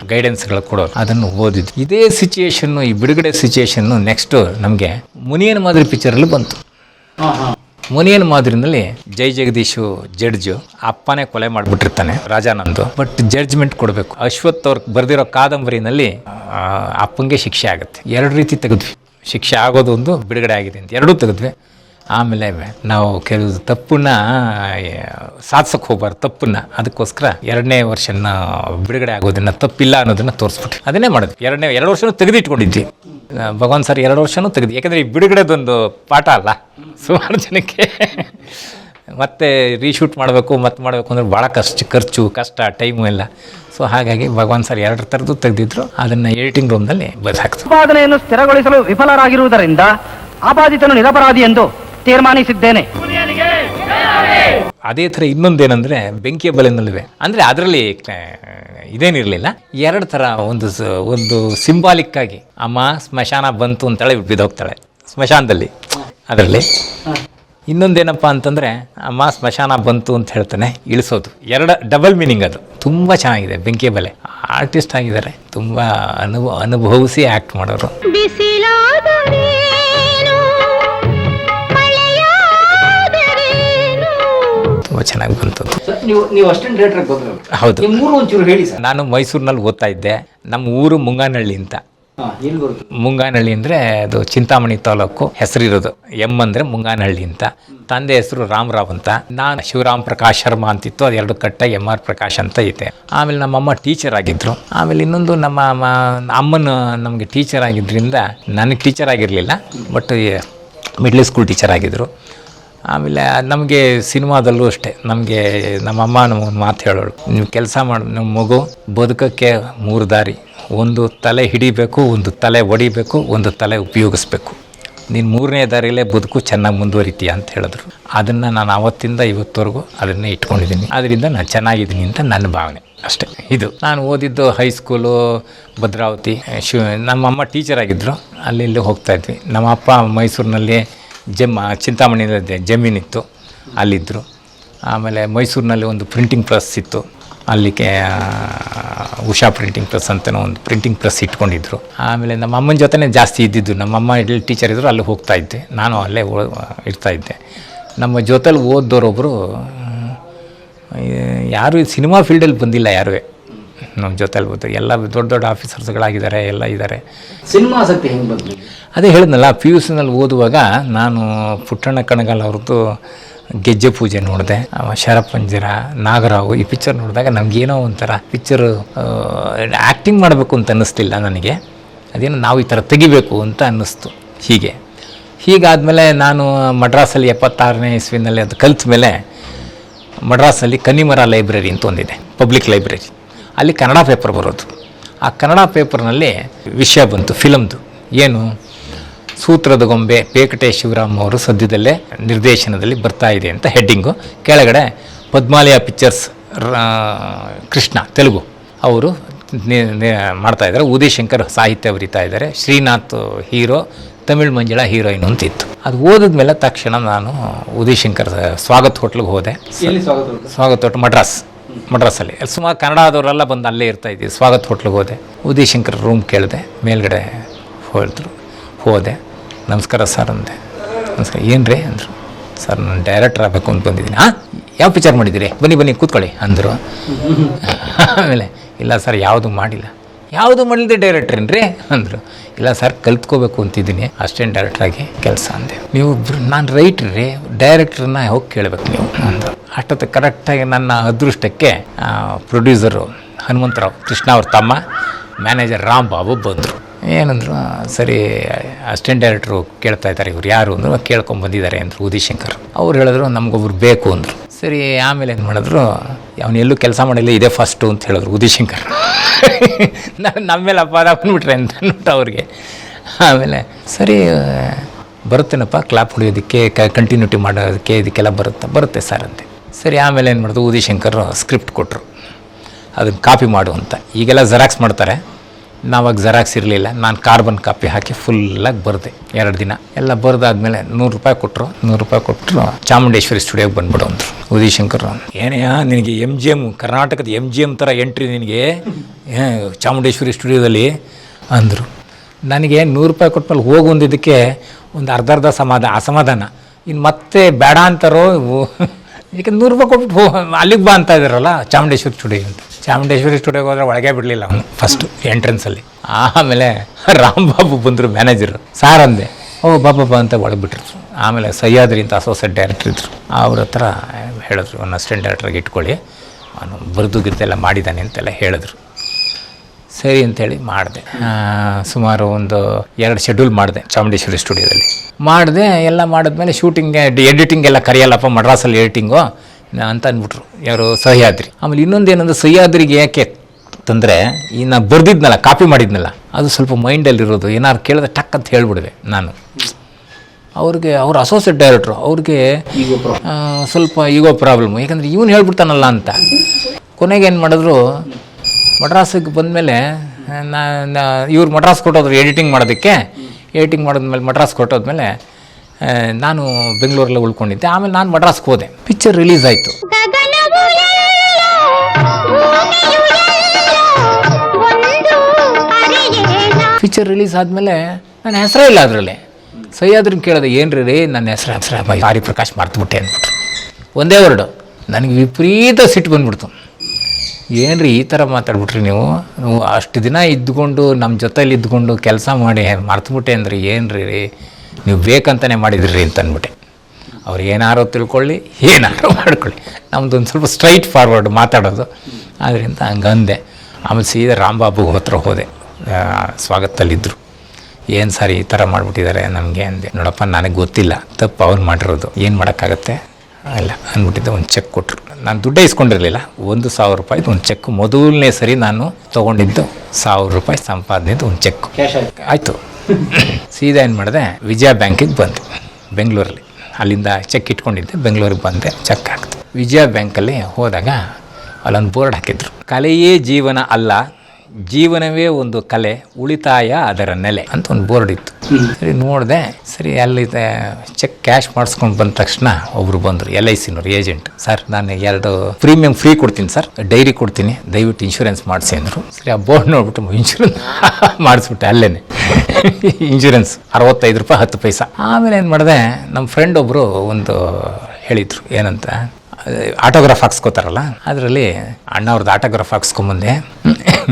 ಗೈಡೆನ್ಸ್ಗಳು ಕೊಡೋರು. ಅದನ್ನು ಓದಿದ್ದು. ಇದೇ ಸಿಚುಯೇಷನ್ನು ಈ ಬಿಡುಗಡೆ ಸಿಚುಯೇಷನ್ನು ನೆಕ್ಸ್ಟು ನಮಗೆ ಮುನಿಯನ್ ಮಾದರಿ ಪಿಕ್ಚರಲ್ಲಿ ಬಂತು. ಮುನಿಯನ್ ಮಾದರಿನಲ್ಲಿ ಜೈ ಜಗದೀಶು ಜಡ್ಜ್ ಅಪ್ಪನೇ ಕೊಲೆ ಮಾಡಿಬಿಟ್ಟಿರ್ತಾನೆ ರಾಜಾನಂದು ಬಟ್ ಜಡ್ಜ್ಮೆಂಟ್ ಕೊಡಬೇಕು. ಅಶ್ವಥ್ ಅವ್ರು ಬರೆದಿರೋ ಕಾದಂಬರಿನಲ್ಲಿ ಅಪ್ಪಂಗೆ ಶಿಕ್ಷೆ ಆಗುತ್ತೆ. ಎರಡು ರೀತಿ ತೆಗೆದ್ವಿ. ಶಿಕ್ಷೆ ಆಗೋದು ಒಂದು, ಬಿಡುಗಡೆ ಆಗಿದೆ ಅಂತ ಎರಡೂ ತೆಗೆದ್ವಿ. ಆಮೇಲೆ ನಾವು ಕೆಲವು ತಪ್ಪನ್ನ ಸಾಧಿಸೋಕೆ ಹೋಗ್ಬಾರ್ದು, ತಪ್ಪನ್ನ. ಅದಕ್ಕೋಸ್ಕರ ಎರಡನೇ ವರ್ಷನ ಬಿಡುಗಡೆ ಆಗೋದನ್ನ ತಪ್ಪಿಲ್ಲ ಅನ್ನೋದನ್ನ ತೋರಿಸ್ಬಿಟ್ಟು ಅದನ್ನೇ ಮಾಡಿದ್ವಿ. ಎರಡನೇ, ಎರಡು ವರ್ಷನೂ ತೆಗೆದಿಟ್ಕೊಂಡಿದ್ವಿ. ಭಗವಾನ್ ಸರ್ ಎರಡು ವರ್ಷನೂ ತೆಗೆದು ಯಾಕಂದರೆ ಈ ಬಿಡುಗಡೆದೊಂದು ಪಾಠ ಅಲ್ಲ ಸುಮಾರು ಜನಕ್ಕೆ. ಮತ್ತೆ ರೀಶೂಟ್ ಮಾಡಬೇಕು ಮತ್ತೆ ಮಾಡಬೇಕು ಅಂದರೆ ಭಾಳ ಕಷ್ಟ ಖರ್ಚು ಕಷ್ಟ ಟೈಮು ಎಲ್ಲ. ಸೊ ಹಾಗಾಗಿ ಭಗವಾನ್ ಸರ್ ಎರಡು ಥರದ್ದು ತೆಗೆದಿದ್ರು ಅದನ್ನು ಎಡಿಟಿಂಗ್ ರೂಮ್ನಲ್ಲಿ ಬದಲಾಗ್ತದೆ ಉತ್ಪಾದನೆಯನ್ನು ಸ್ಥಿರಗೊಳಿಸಲು ವಿಫಲರಾಗಿರುವುದರಿಂದ ಆಪಾದಿತನು ನಿರಪರಾಧಿ ಎಂದು ತೀರ್ಮಾನಿಸಿದ್ದೇನೆ. ಅದೇ ಥರ ಇನ್ನೊಂದೇನೆಂದರೆ ಬೆಂಕಿಯ ಬಲೆನಲ್ಲಿವೆ. ಅಂದರೆ ಅದರಲ್ಲಿ ಇದೇನಿರಲಿಲ್ಲ. ಎರಡು ಥರ ಒಂದು ಒಂದು ಸಿಂಬಾಲಿಕ್ಕಾಗಿ ಅಮ್ಮ ಸ್ಮಶಾನ ಬಂತು ಅಂತೇಳಿ ಬಿದ್ದೋಗ್ತಾಳೆ ಸ್ಮಶಾನದಲ್ಲಿ, ಅದರಲ್ಲಿ. ಇನ್ನೊಂದೇನಪ್ಪ ಅಂತಂದರೆ ಅಮ್ಮ ಸ್ಮಶಾನ ಬಂತು ಅಂತ ಹೇಳ್ತಾನೆ, ಇಳಿಸೋದು. ಎರಡು ಡಬಲ್ ಮೀನಿಂಗ್ ಅದು. ತುಂಬ ಚೆನ್ನಾಗಿದೆ ಬೆಂಕಿ ಬಲೆ. ಆರ್ಟಿಸ್ಟ್ ಆಗಿದ್ದಾರೆ. ತುಂಬ ಅನುಭವ ಅನುಭವಿಸಿ ಆ್ಯಕ್ಟ್ ಮಾಡೋರು. ತುಂಬ ಚೆನ್ನಾಗಿ ಬಂತದ್ದು ಹೌದು. ನಾನು ಮೈಸೂರಿನಲ್ಲಿ ಓದ್ತಾ ಇದ್ದೆ. ನಮ್ಮ ಊರು ಮುಂಗಾನಹಳ್ಳಿ ಅಂತ. ಮುಂಗಾನಹಳ್ಳಿ ಅಂದರೆ ಅದು ಚಿಂತಾಮಣಿ ತಾಲೂಕು. ಹೆಸರಿರೋದು. ಎಂ ಅಂದರೆ ಮುಂಗಾನಹಳ್ಳಿ ಅಂತ. ತಂದೆ ಹೆಸರು ರಾಮರಾವ್ ಅಂತ. ನಾನು ಶಿವರಾಮ್ ಪ್ರಕಾಶ್ ಶರ್ಮಾ ಅಂತಿತ್ತು. ಅದು ಎರಡು ಕಟ್ಟ ಎಂ ಆರ್ ಪ್ರಕಾಶ್ ಅಂತ ಐತೆ. ಆಮೇಲೆ ನಮ್ಮಮ್ಮ ಟೀಚರ್ ಆಗಿದ್ರು. ಆಮೇಲೆ ಇನ್ನೊಂದು ನಮ್ಮ ಅಮ್ಮನ ನಮಗೆ ಟೀಚರ್ ಆಗಿದ್ದರಿಂದ ನನಗೆ ಟೀಚರ್ ಆಗಿರಲಿಲ್ಲ. ಬಟ್ ಮಿಡ್ಲ್ ಸ್ಕೂಲ್ ಟೀಚರ್ ಆಗಿದ್ದರು ಆಮೇಲೆ ನಮಗೆ ಸಿನಿಮಾದಲ್ಲೂ ಅಷ್ಟೇ. ನಮಗೆ ನಮ್ಮಮ್ಮ ನಮಗೊಂದು ಮಾತು ಹೇಳೋಳು. ನೀವು ಕೆಲಸ ಮಾಡಿ, ನಮ್ಮ ಮಗು ಬದುಕಕ್ಕೆ ಮೂರು ದಾರಿ. ಒಂದು ತಲೆ ಹಿಡಿಬೇಕು, ಒಂದು ತಲೆ ಒಡಿಬೇಕು, ಒಂದು ತಲೆ ಉಪಯೋಗಿಸ್ಬೇಕು. ನೀನು ಮೂರನೇ ದಾರಿಲೇ ಬದುಕು ಚೆನ್ನಾಗಿ ಮುಂದುವರಿತೀಯ ಅಂತ ಹೇಳಿದ್ರು. ಅದನ್ನು ನಾನು ಅವತ್ತಿಂದ ಇವತ್ತವರೆಗೂ ಅದನ್ನೇ ಇಟ್ಕೊಂಡಿದ್ದೀನಿ. ಅದರಿಂದ ನಾನು ಚೆನ್ನಾಗಿದ್ದೀನಿ ಅಂತ ನನ್ನ ಭಾವನೆ ಅಷ್ಟೇ. ಇದು ನಾನು ಓದಿದ್ದು ಹೈಸ್ಕೂಲು ಭದ್ರಾವತಿ, ಶಿವ, ನಮ್ಮಮ್ಮ ಟೀಚರ್ ಆಗಿದ್ದರು ಅಲ್ಲಿ ಇಲ್ಲಿ ಹೋಗ್ತಾ ಇದ್ವಿ. ನಮ್ಮ ಅಪ್ಪ ಮೈಸೂರಿನಲ್ಲಿ ಜಮ್ಮ ಚಿಂತಾಮಣಿಯಲ್ಲಿ ಜಮೀನಿತ್ತು ಅಲ್ಲಿದ್ದರು ಆಮೇಲೆ ಮೈಸೂರಿನಲ್ಲಿ ಒಂದು ಪ್ರಿಂಟಿಂಗ್ ಪ್ರೆಸ್ ಇತ್ತು. ಅಲ್ಲಿಗೆ ಉಷಾ ಪ್ರಿಂಟಿಂಗ್ ಪ್ರೆಸ್ ಅಂತಲೂ ಒಂದು ಪ್ರಿಂಟಿಂಗ್ ಪ್ರೆಸ್ ಇಟ್ಕೊಂಡಿದ್ರು. ಆಮೇಲೆ ನಮ್ಮ ಅಮ್ಮನ ಜೊತೆನೇ ಜಾಸ್ತಿ ಇದ್ದಿದ್ದು. ನಮ್ಮಮ್ಮ ಇಲ್ಲಿ ಟೀಚರ್ ಇದ್ದರು ಅಲ್ಲಿ ಹೋಗ್ತಾ ಇದ್ದೆ. ನಾನು ಅಲ್ಲೇ ಓ, ಇರ್ತಾ ಇದ್ದೆ. ನಮ್ಮ ಜೊತೆಲಿ ಓದ್ದೋರೊಬ್ಬರು ಯಾರು ಸಿನಿಮಾ ಫೀಲ್ಡಲ್ಲಿ ಬಂದಿಲ್ಲ ಯಾರೂ. ನಮ್ಮ ಜೊತೆಲಿ ಬಂತು ಎಲ್ಲ ದೊಡ್ಡ ದೊಡ್ಡ ಆಫೀಸರ್ಸ್ಗಳಾಗಿದ್ದಾರೆ ಎಲ್ಲ ಇದ್ದಾರೆ. ಸಿನಿಮಾ ಆಸಕ್ತಿ ಹೆಂಗೆ ಬಂತು? ಅದೇ ಹೇಳಿದ್ನಲ್ಲ ಪಿ ಯು ಸಿನಲ್ಲಿ ಓದುವಾಗ ನಾನು ಪುಟ್ಟಣ್ಣ ಕಣಗಾಲ್ ಅವ್ರದ್ದು ಗೆಜ್ಜೆ ಪೂಜೆ ನೋಡಿದೆ. ಶರಪಂಜರ ನಾಗರಾವು ಈ ಪಿಕ್ಚರ್ ನೋಡಿದಾಗ ನಮಗೇನೋ ಒಂಥರ ಪಿಕ್ಚರ್ ಆ್ಯಕ್ಟಿಂಗ್ ಮಾಡಬೇಕು ಅಂತ ಅನ್ನಿಸ್ತಿಲ್ಲ ನನಗೆ. ಅದೇನು ನಾವು ಈ ಥರ ತೆಗಿಬೇಕು ಅಂತ ಅನ್ನಿಸ್ತು ಹೀಗೆ. ಹೀಗಾದಮೇಲೆ ನಾನು ಮಡ್ರಾಸಲ್ಲಿ ಎಪ್ಪತ್ತಾರನೇ ಇಸ್ವಿನಲ್ಲಿ ಅದು ಕಲ್ತ ಮೇಲೆ ಮಡ್ರಾಸಲ್ಲಿ ಕನ್ನಿಮರ ಲೈಬ್ರರಿ ಅಂತ ಒಂದಿದೆ ಪಬ್ಲಿಕ್ ಲೈಬ್ರರಿ ಅಲ್ಲಿ ಕನ್ನಡ ಪೇಪರ್ ಬರೋದು. ಆ ಕನ್ನಡ ಪೇಪರ್ನಲ್ಲಿ ವಿಷಯ ಬಂತು ಫಿಲಮ್ದು. ಏನು? ಸೂತ್ರದ ಗೊಂಬೆ ಪೇಕಟೆ ಶಿವರಾಮ್ ಅವರು ಸದ್ಯದಲ್ಲೇ ನಿರ್ದೇಶನದಲ್ಲಿ ಬರ್ತಾ ಇದೆ ಅಂತ ಹೆಡ್ಡಿಂಗು. ಕೆಳಗಡೆ ಪದ್ಮಾಲಯ ಪಿಕ್ಚರ್ಸ್ ಕೃಷ್ಣ ತೆಲುಗು ಅವರು ಮಾಡ್ತಾ ಇದ್ದಾರೆ. ಉದಯ್ ಶಂಕರ್ ಸಾಹಿತ್ಯ ಬರಿತಾ ಇದ್ದಾರೆ. ಶ್ರೀನಾಥ್ ಹೀರೋ ತಮಿಳ್ ಮಂಜುಳ ಹೀರೋಯಿನ್ ಅಂತ ಇತ್ತು. ಅದು ಓದಿದ್ಮೇಲೆ ತಕ್ಷಣ ನಾನು ಉದಯ್ ಶಂಕರ್ ಸ್ವಾಗತ್ ಹೋಟ್ಲಿಗೆ ಹೋದೆ? ಸ್ವಾಗತ್ ಹೋಟ್ಲ್ ಮಡ್ರಾಸ್. ಮಡ್ರಾಸಲ್ಲಿ ಸುಮಾರು ಕನ್ನಡದವರೆಲ್ಲ ಬಂದು ಅಲ್ಲೇ ಇರ್ತಾ ಇದ್ದೀವಿ ಸ್ವಾಗತ್ ಹೋಟ್ಲಿಗೆ ಹೋದೆ. ಉದಯ್ ಶಂಕರ್ ರೂಮ್ ಕೇಳಿದೆ. ಮೇಲ್ಗಡೆ ಹೋದ್ರು. ಹೋದೆ. ನಮಸ್ಕಾರ ಸರ್ ಅಂದೆ. ನಮಸ್ಕಾರ. ಏನು ರೀ ಅಂದರು. ಸರ್, ನಾನು ಡೈರೆಕ್ಟರ್ ಆಗಬೇಕು ಅಂತ ಬಂದಿದ್ದೀನಿ. ಹಾಂ ಯಾವ ಪಿಚರ್ ಮಾಡಿದ್ದೀರಿ? ಬನ್ನಿ ಬನ್ನಿ, ಕೂತ್ಕೊಳ್ಳಿ, ಅಂದರು. ಆಮೇಲೆ, ಇಲ್ಲ ಸರ್, ಯಾವುದು ಮಾಡಿಲ್ಲ. ಯಾವುದು ಮಾಡಲಿದೆ ಡೈರೆಕ್ಟರ್ ಏನ್ರಿ? ಅಂದರು, ಇಲ್ಲ ಸರ್ ಕಲ್ತ್ಕೋಬೇಕು ಅಂತಿದ್ದೀನಿ. ಅಸ್ಟೆಂಟ್ ಡೈರೆಕ್ಟ್ರಾಗಿ ಕೆಲಸ ಅಂದೆ. ನೀವು ನಾನು ರೈಟ್ರಿ ರೀ ಡೈರೆಕ್ಟ್ರನ್ನ ಹೋಗಿ ಕೇಳಬೇಕು ನೀವು? ಅಂದರು. ಅಷ್ಟೊತ್ತು ಕರೆಕ್ಟಾಗಿ ನನ್ನ ಅದೃಷ್ಟಕ್ಕೆ ಪ್ರೊಡ್ಯೂಸರು ಹನುಮಂತರಾವ್, ಕೃಷ್ಣ ಅವ್ರ ತಮ್ಮ ಮ್ಯಾನೇಜರ್ ರಾಮ್ ಬಾಬು ಬಂದರು. ಏನಂದ್ರು ಸರಿ ಅಸಿಸ್ಟೆಂಟ್ ಡೈರೆಕ್ಟ್ರು ಕೇಳ್ತಾ ಇದ್ದಾರೆ, ಇವ್ರು ಯಾರು ಅಂದರು, ಕೇಳ್ಕೊಂಡು ಬಂದಿದ್ದಾರೆ ಅಂದರು ಉದಯ್ ಶಂಕರ್ ಅವ್ರು ಹೇಳಿದ್ರು, ನಮಗೊಬ್ರು ಬೇಕು ಅಂದರು. ಸರಿ, ಆಮೇಲೆ ಏನು ಮಾಡಿದ್ರು ಅವನೆಲ್ಲೂ ಕೆಲಸ ಮಾಡಿಲ್ಲ, ಇದೇ ಫಸ್ಟು ಅಂತ ಹೇಳಿದ್ರು ಉದಿಶಂಕರ್ ಶಂಕರ್ ನಾನು ನಮ್ಮ ಮೇಲೆ ಅಪವಾದ ಬಂದ್ಬಿಟ್ರೆ ಅಂತ ಅಂದ್ಬಿಟ್ಟು ಅವ್ರಿಗೆ. ಆಮೇಲೆ, ಸರಿ, ಬರುತ್ತೇನಪ್ಪ ಕ್ಲಾಪ್ ಹೊಡಿಯೋದಕ್ಕೆ ಕಂಟಿನ್ಯೂಟಿ ಮಾಡೋದಕ್ಕೆ ಇದಕ್ಕೆಲ್ಲ ಬರುತ್ತೆ? ಬರುತ್ತೆ ಸರ್ ಅಂತೆ. ಸರಿ, ಆಮೇಲೆ ಏನು ಮಾಡಿದ್ರು ಉದಿಶಂಕರ್ ಶಂಕರ್ ಸ್ಕ್ರಿಪ್ಟ್ ಕೊಟ್ಟರು ಅದನ್ನು ಕಾಪಿ ಮಾಡು ಅಂತ. ಈಗೆಲ್ಲ ಜೆರಾಕ್ಸ್ ಮಾಡ್ತಾರೆ. ನಾವಾಗ ಜೆರಾಕ್ಸ್ ಇರಲಿಲ್ಲ. ನಾನು ಕಾರ್ಬನ್ ಕಾಪಿ ಹಾಕಿ ಫುಲ್ಲಾಗಿ ಬರೆದೆ. ಎರಡು ದಿನ. ಎಲ್ಲ ಬರೆದಾದ್ಮೇಲೆ ನೂರು ರೂಪಾಯಿ ಕೊಟ್ಟರು ನೂರು ರೂಪಾಯಿ ಕೊಟ್ಟರು ಚಾಮುಂಡೇಶ್ವರಿ ಸ್ಟುಡಿಯೋಗೆ ಬಂದ್ಬಿಡು ಅಂದರು. ಉದಯ್ ಶಂಕರ್ ಏನೆಯಾ ನಿನಗೆ ಎಂ ಜಿ ಎಂ ಕರ್ನಾಟಕದ ಎಂ ಜಿ ಎಂ ಥರ ಎಂಟ್ರಿ ನಿನಗೆ ಚಾಮುಂಡೇಶ್ವರಿ ಸ್ಟುಡಿಯೋದಲ್ಲಿ ಅಂದರು. ನನಗೆ ನೂರು ರೂಪಾಯಿ ಕೊಟ್ಮೇಲೆ ಹೋಗು ಅಂದಿದ್ದಕ್ಕೆ ಒಂದು ಅರ್ಧ ಅರ್ಧ ಸಮಾಧಾನ ಅಸಮಾಧಾನ. ಇನ್ನು ಮತ್ತೆ ಬೇಡ ಅಂತಾರೋ ಈಗ ನೂರು ರೂಪಾಯಿ ಕೊಟ್ಬಿಟ್ಟು ಅಲ್ಲಿಗೆ ಬಾ ಅಂತ ಇದ್ದಾರಲ್ಲ ಚಾಮುಂಡೇಶ್ವರಿ ಸ್ಟುಡಿಯೋ ಅಂತ. ಚಾಮುಂಡೇಶ್ವರಿ ಸ್ಟುಡಿಯೋಗೆ ಹೋದ್ರೆ ಒಳಗೆ ಬಿಡಲಿಲ್ಲ ಅವನು ಫಸ್ಟು ಎಂಟ್ರೆನ್ಸಲ್ಲಿ ಆಮೇಲೆ ರಾಮ್ಬಾಬು ಬಂದರು ಮ್ಯಾನೇಜರು ಸಾರ್ ಅಂದೆ, ಓ ಬಾಬಾ ಅಂತ ಒಳಗೆ ಬಿಟ್ರು ಆಮೇಲೆ ಸಹ್ಯಾದ್ರಿ ಅಂತ ಅಸೋಸಿಯೇಟ್ ಡೈರೆಕ್ಟರ್ ಇದ್ದರು ಅವ್ರ ಹತ್ರ ಹೇಳಿದ್ರು ಒಂದು ಅಸಿಸ್ಟೆಂಟ್ ಡೈರೆಕ್ಟ್ರಿಗೆ ಇಟ್ಕೊಳ್ಳಿ. ಅವನು ಬರೆದು ಗಿರ್ದೆಲ್ಲ ಮಾಡಿದ್ದಾನೆ ಅಂತೆಲ್ಲ ಹೇಳಿದ್ರು. ಸರಿ ಅಂತೇಳಿ ಮಾಡಿದೆ. ಸುಮಾರು ಒಂದು ಎರಡು ಶೆಡ್ಯೂಲ್ ಮಾಡಿದೆ ಚಾಮುಂಡೇಶ್ವರಿ ಸ್ಟುಡಿಯೋದಲ್ಲಿ. ಮಾಡಿದೆ ಎಲ್ಲ ಮಾಡಿದ್ಮೇಲೆ ಶೂಟಿಂಗ್ಗೆ ಎಡಿಟಿಂಗ್ ಎಲ್ಲ ಕರೆಯಲ್ಲಪ್ಪ ಮಡ್ರಾಸಲ್ಲಿ ಎಡಿಟಿಂಗು ಅಂತ ಅಂದ್ಬಿಟ್ರು. ಯಾರು ಸಹ್ಯಾದ್ರಿ. ಆಮೇಲೆ ಇನ್ನೊಂದು ಏನಂದ್ರೆ ಸಹ್ಯಾದ್ರಿಗೆ ಯಾಕೆ ತಂದರೆ ಈ ನಾನು ಬರೆದಿದ್ನಲ್ಲ ಕಾಪಿ ಮಾಡಿದ್ನಲ್ಲ ಅದು ಸ್ವಲ್ಪ ಮೈಂಡಲ್ಲಿರೋದು ಏನಾದ್ರು ಕೇಳಿದ್ರೆ ಟಕ್ ಅಂತ ಹೇಳ್ಬಿಡುವೆ ನಾನು. ಅವ್ರಿಗೆ ಅವ್ರ ಅಸೋಸಿಯೇಟ್ ಡೈರೆಕ್ಟ್ರು ಅವ್ರಿಗೆ ಸ್ವಲ್ಪ ಈಗೋ ಪ್ರಾಬ್ಲಮ್ ಯಾಕಂದರೆ ಇವನು ಹೇಳ್ಬಿಡ್ತಾನಲ್ಲ ಅಂತ. ಕೊನೆಗೆ ಏನು ಮಾಡಿದ್ರು ಮಡ್ರಾಸಿಗೆ ಬಂದಮೇಲೆ ನಾನು ಇವ್ರು ಮಡ್ರಾಸ್ ಕೊಟ್ಟೋದ್ರು ಎಡಿಟಿಂಗ್ ಮಾಡೋದಕ್ಕೆ. ಎಡಿಟಿಂಗ್ ಮಾಡಿದ್ಮೇಲೆ ಮಡ್ರಾಸ್ ಕೊಟ್ಟೋದ್ಮೇಲೆ ನಾನು ಬೆಂಗಳೂರಲ್ಲೇ ಉಳ್ಕೊಂಡಿದ್ದೆ. ಆಮೇಲೆ ನಾನು ಮಡ್ರಾಸ್ಗೆ ಹೋದೆ. ಪಿಕ್ಚರ್ ರಿಲೀಸ್ ಆಯಿತು. ಪಿಕ್ಚರ್ ರಿಲೀಸ್ ಆದಮೇಲೆ ನನ್ನ ಹೆಸರೇ ಇಲ್ಲ ಅದರಲ್ಲಿ. ಸಹ್ಯಾದ್ರನ್ನ ಕೇಳಿದೆ ಏನು ರೀ, ನನ್ನ ಹೆಸರು ಹೆಸರು ಸಾರಿ ಪ್ರಕಾಶ್, ಮರ್ತುಬಿಟ್ಟೆ. ಅಂದ್ಬಿಟ್ರು. ಒಂದೇ ವರ್ಡು, ನನಗೆ ವಿಪರೀತ ಸಿಟ್ಟು ಬಂದ್ಬಿಡ್ತು. ಏನ್ರಿ ಈ ಥರ ಮಾತಾಡ್ಬಿಟ್ರಿ ನೀವು? ಅಷ್ಟು ದಿನ ಇದ್ದುಕೊಂಡು ನಮ್ಮ ಜೊತೇಲಿ ಇದ್ದುಕೊಂಡು ಕೆಲಸ ಮಾಡಿ ಮರ್ತುಬಿಟ್ಟೆ ಅಂದ್ರೆ ಏನು ರೀ? ನೀವು ಬೇಕಂತಲೇ ಮಾಡಿದ್ರಿ ಅಂತ ಅಂದ್ಬಿಟ್ಟೆ ಅವ್ರು ಏನಾರೋ ತಿಳ್ಕೊಳ್ಳಿ, ಏನಾರೋ ಮಾಡ್ಕೊಳ್ಳಿ. ನಮ್ದು ಒಂದು ಸ್ವಲ್ಪ ಸ್ಟ್ರೈಟ್ ಫಾರ್ವರ್ಡ್ ಮಾತಾಡೋದು. ಆದ್ದರಿಂದ ಹಂಗೆ ಅಂದೆ ಆಮೇಲೆ ಸೀದಾ ರಾಮಬಾಬುಗೆ ಹತ್ರ ಹೋದೆ. ಸ್ವಾಗತದಲ್ಲಿದ್ದರು ಏನು ಸರ್ ಈ ಥರ ಮಾಡಿಬಿಟ್ಟಿದ್ದಾರೆ ನಮಗೆ ಅಂದೆ. ನೋಡಪ್ಪ, ನನಗೆ ಗೊತ್ತಿಲ್ಲ. ತಪ್ಪು ಅವ್ರು ಮಾಡಿರೋದು. ಏನು ಮಾಡೋಕ್ಕಾಗತ್ತೆ? ಅಲ್ಲ ಅಂದ್ಬಿಟ್ಟಿದ್ದೆ ಒಂದು ಚೆಕ್ ಕೊಟ್ಟರು ನಾನು ದುಡ್ಡೇ ಇಸ್ಕೊಂಡಿರಲಿಲ್ಲ. ಒಂದು ಸಾವಿರ ರೂಪಾಯಿದು ಒಂದು ಚೆಕ್ ಮೊದಲನೇ ಸರಿ ನಾನು ತೊಗೊಂಡಿದ್ದು ಸಾವಿರ ರೂಪಾಯಿ ಸಂಪಾದನೆದು ಒಂದು ಚೆಕ್ ಆಯಿತು. ಸೀದಾ ಏನು ಮಾಡಿದೆ? ವಿಜಯ ಬ್ಯಾಂಕಿಗೆ ಬಂದೆ. ಬೆಂಗಳೂರಲ್ಲಿ. ಅಲ್ಲಿಂದ ಚೆಕ್ ಇಟ್ಕೊಂಡಿದ್ದೆ. ಬೆಂಗಳೂರಿಗೆ ಬಂದೆ. ಚೆಕ್ ಹಾಕ್ತೆ ವಿಜಯ ಬ್ಯಾಂಕಲ್ಲಿ ಹೋದಾಗ ಅಲ್ಲೊಂದು ಬೋರ್ಡ್ ಹಾಕಿದ್ರು. ಕಲೆಯೇ ಜೀವನ ಅಲ್ಲ. ಜೀವನವೇ ಒಂದು ಕಲೆ, ಉಳಿತಾಯ ಅದರ ನೆಲೆ ಅಂತ ಒಂದು ಬೋರ್ಡ್ ಇತ್ತು. ಸರಿ, ನೋಡಿದೆ, ಸರಿ, ಅಲ್ಲಿ ಚೆಕ್ ಕ್ಯಾಶ್ ಮಾಡಿಸ್ಕೊಂಡು ಬಂದ ತಕ್ಷಣ ಒಬ್ರು ಬಂದರು, ಎಲ್ ಐ ಸಿನವ್ರು, ಏಜೆಂಟ್. ಸರ್, ನಾನು ಎರಡು ಪ್ರೀಮಿಯಂ ಫ್ರೀ ಕೊಡ್ತೀನಿ, ಸರ್. ಡೈರಿ ಕೊಡ್ತೀನಿ, ದಯವಿಟ್ಟು ಇನ್ಶೂರೆನ್ಸ್ ಮಾಡಿಸಿ, ಅಂದರು. ಸರಿ, ಆ ಬೋರ್ಡ್ ನೋಡ್ಬಿಟ್ಟು ಇನ್ಶೂರೆನ್ಸ್ ಮಾಡಿಸ್ಬಿಟ್ಟೆ ಅಲ್ಲೇನೆ. ಇನ್ಶೂರೆನ್ಸ್, ಅರವತ್ತೈದು ರೂಪಾಯಿ, ಹತ್ತು ಪೈಸಾ. ಆಮೇಲೆ ಏನು ಮಾಡಿದೆ ನಮ್ಮ ಫ್ರೆಂಡ್ ಒಬ್ಬರು ಒಂದು ಹೇಳಿದರು, ಏನಂತ ಆಟೋಗ್ರಾಫ್ ಹಾಕ್ಸ್ಕೋತಾರಲ್ಲ, ಅದರಲ್ಲಿ ಅಣ್ಣವ್ರದ್ದು ಆಟೋಗ್ರಾಫ್ ಹಾಕ್ಸ್ಕೊಂಬಂದೆ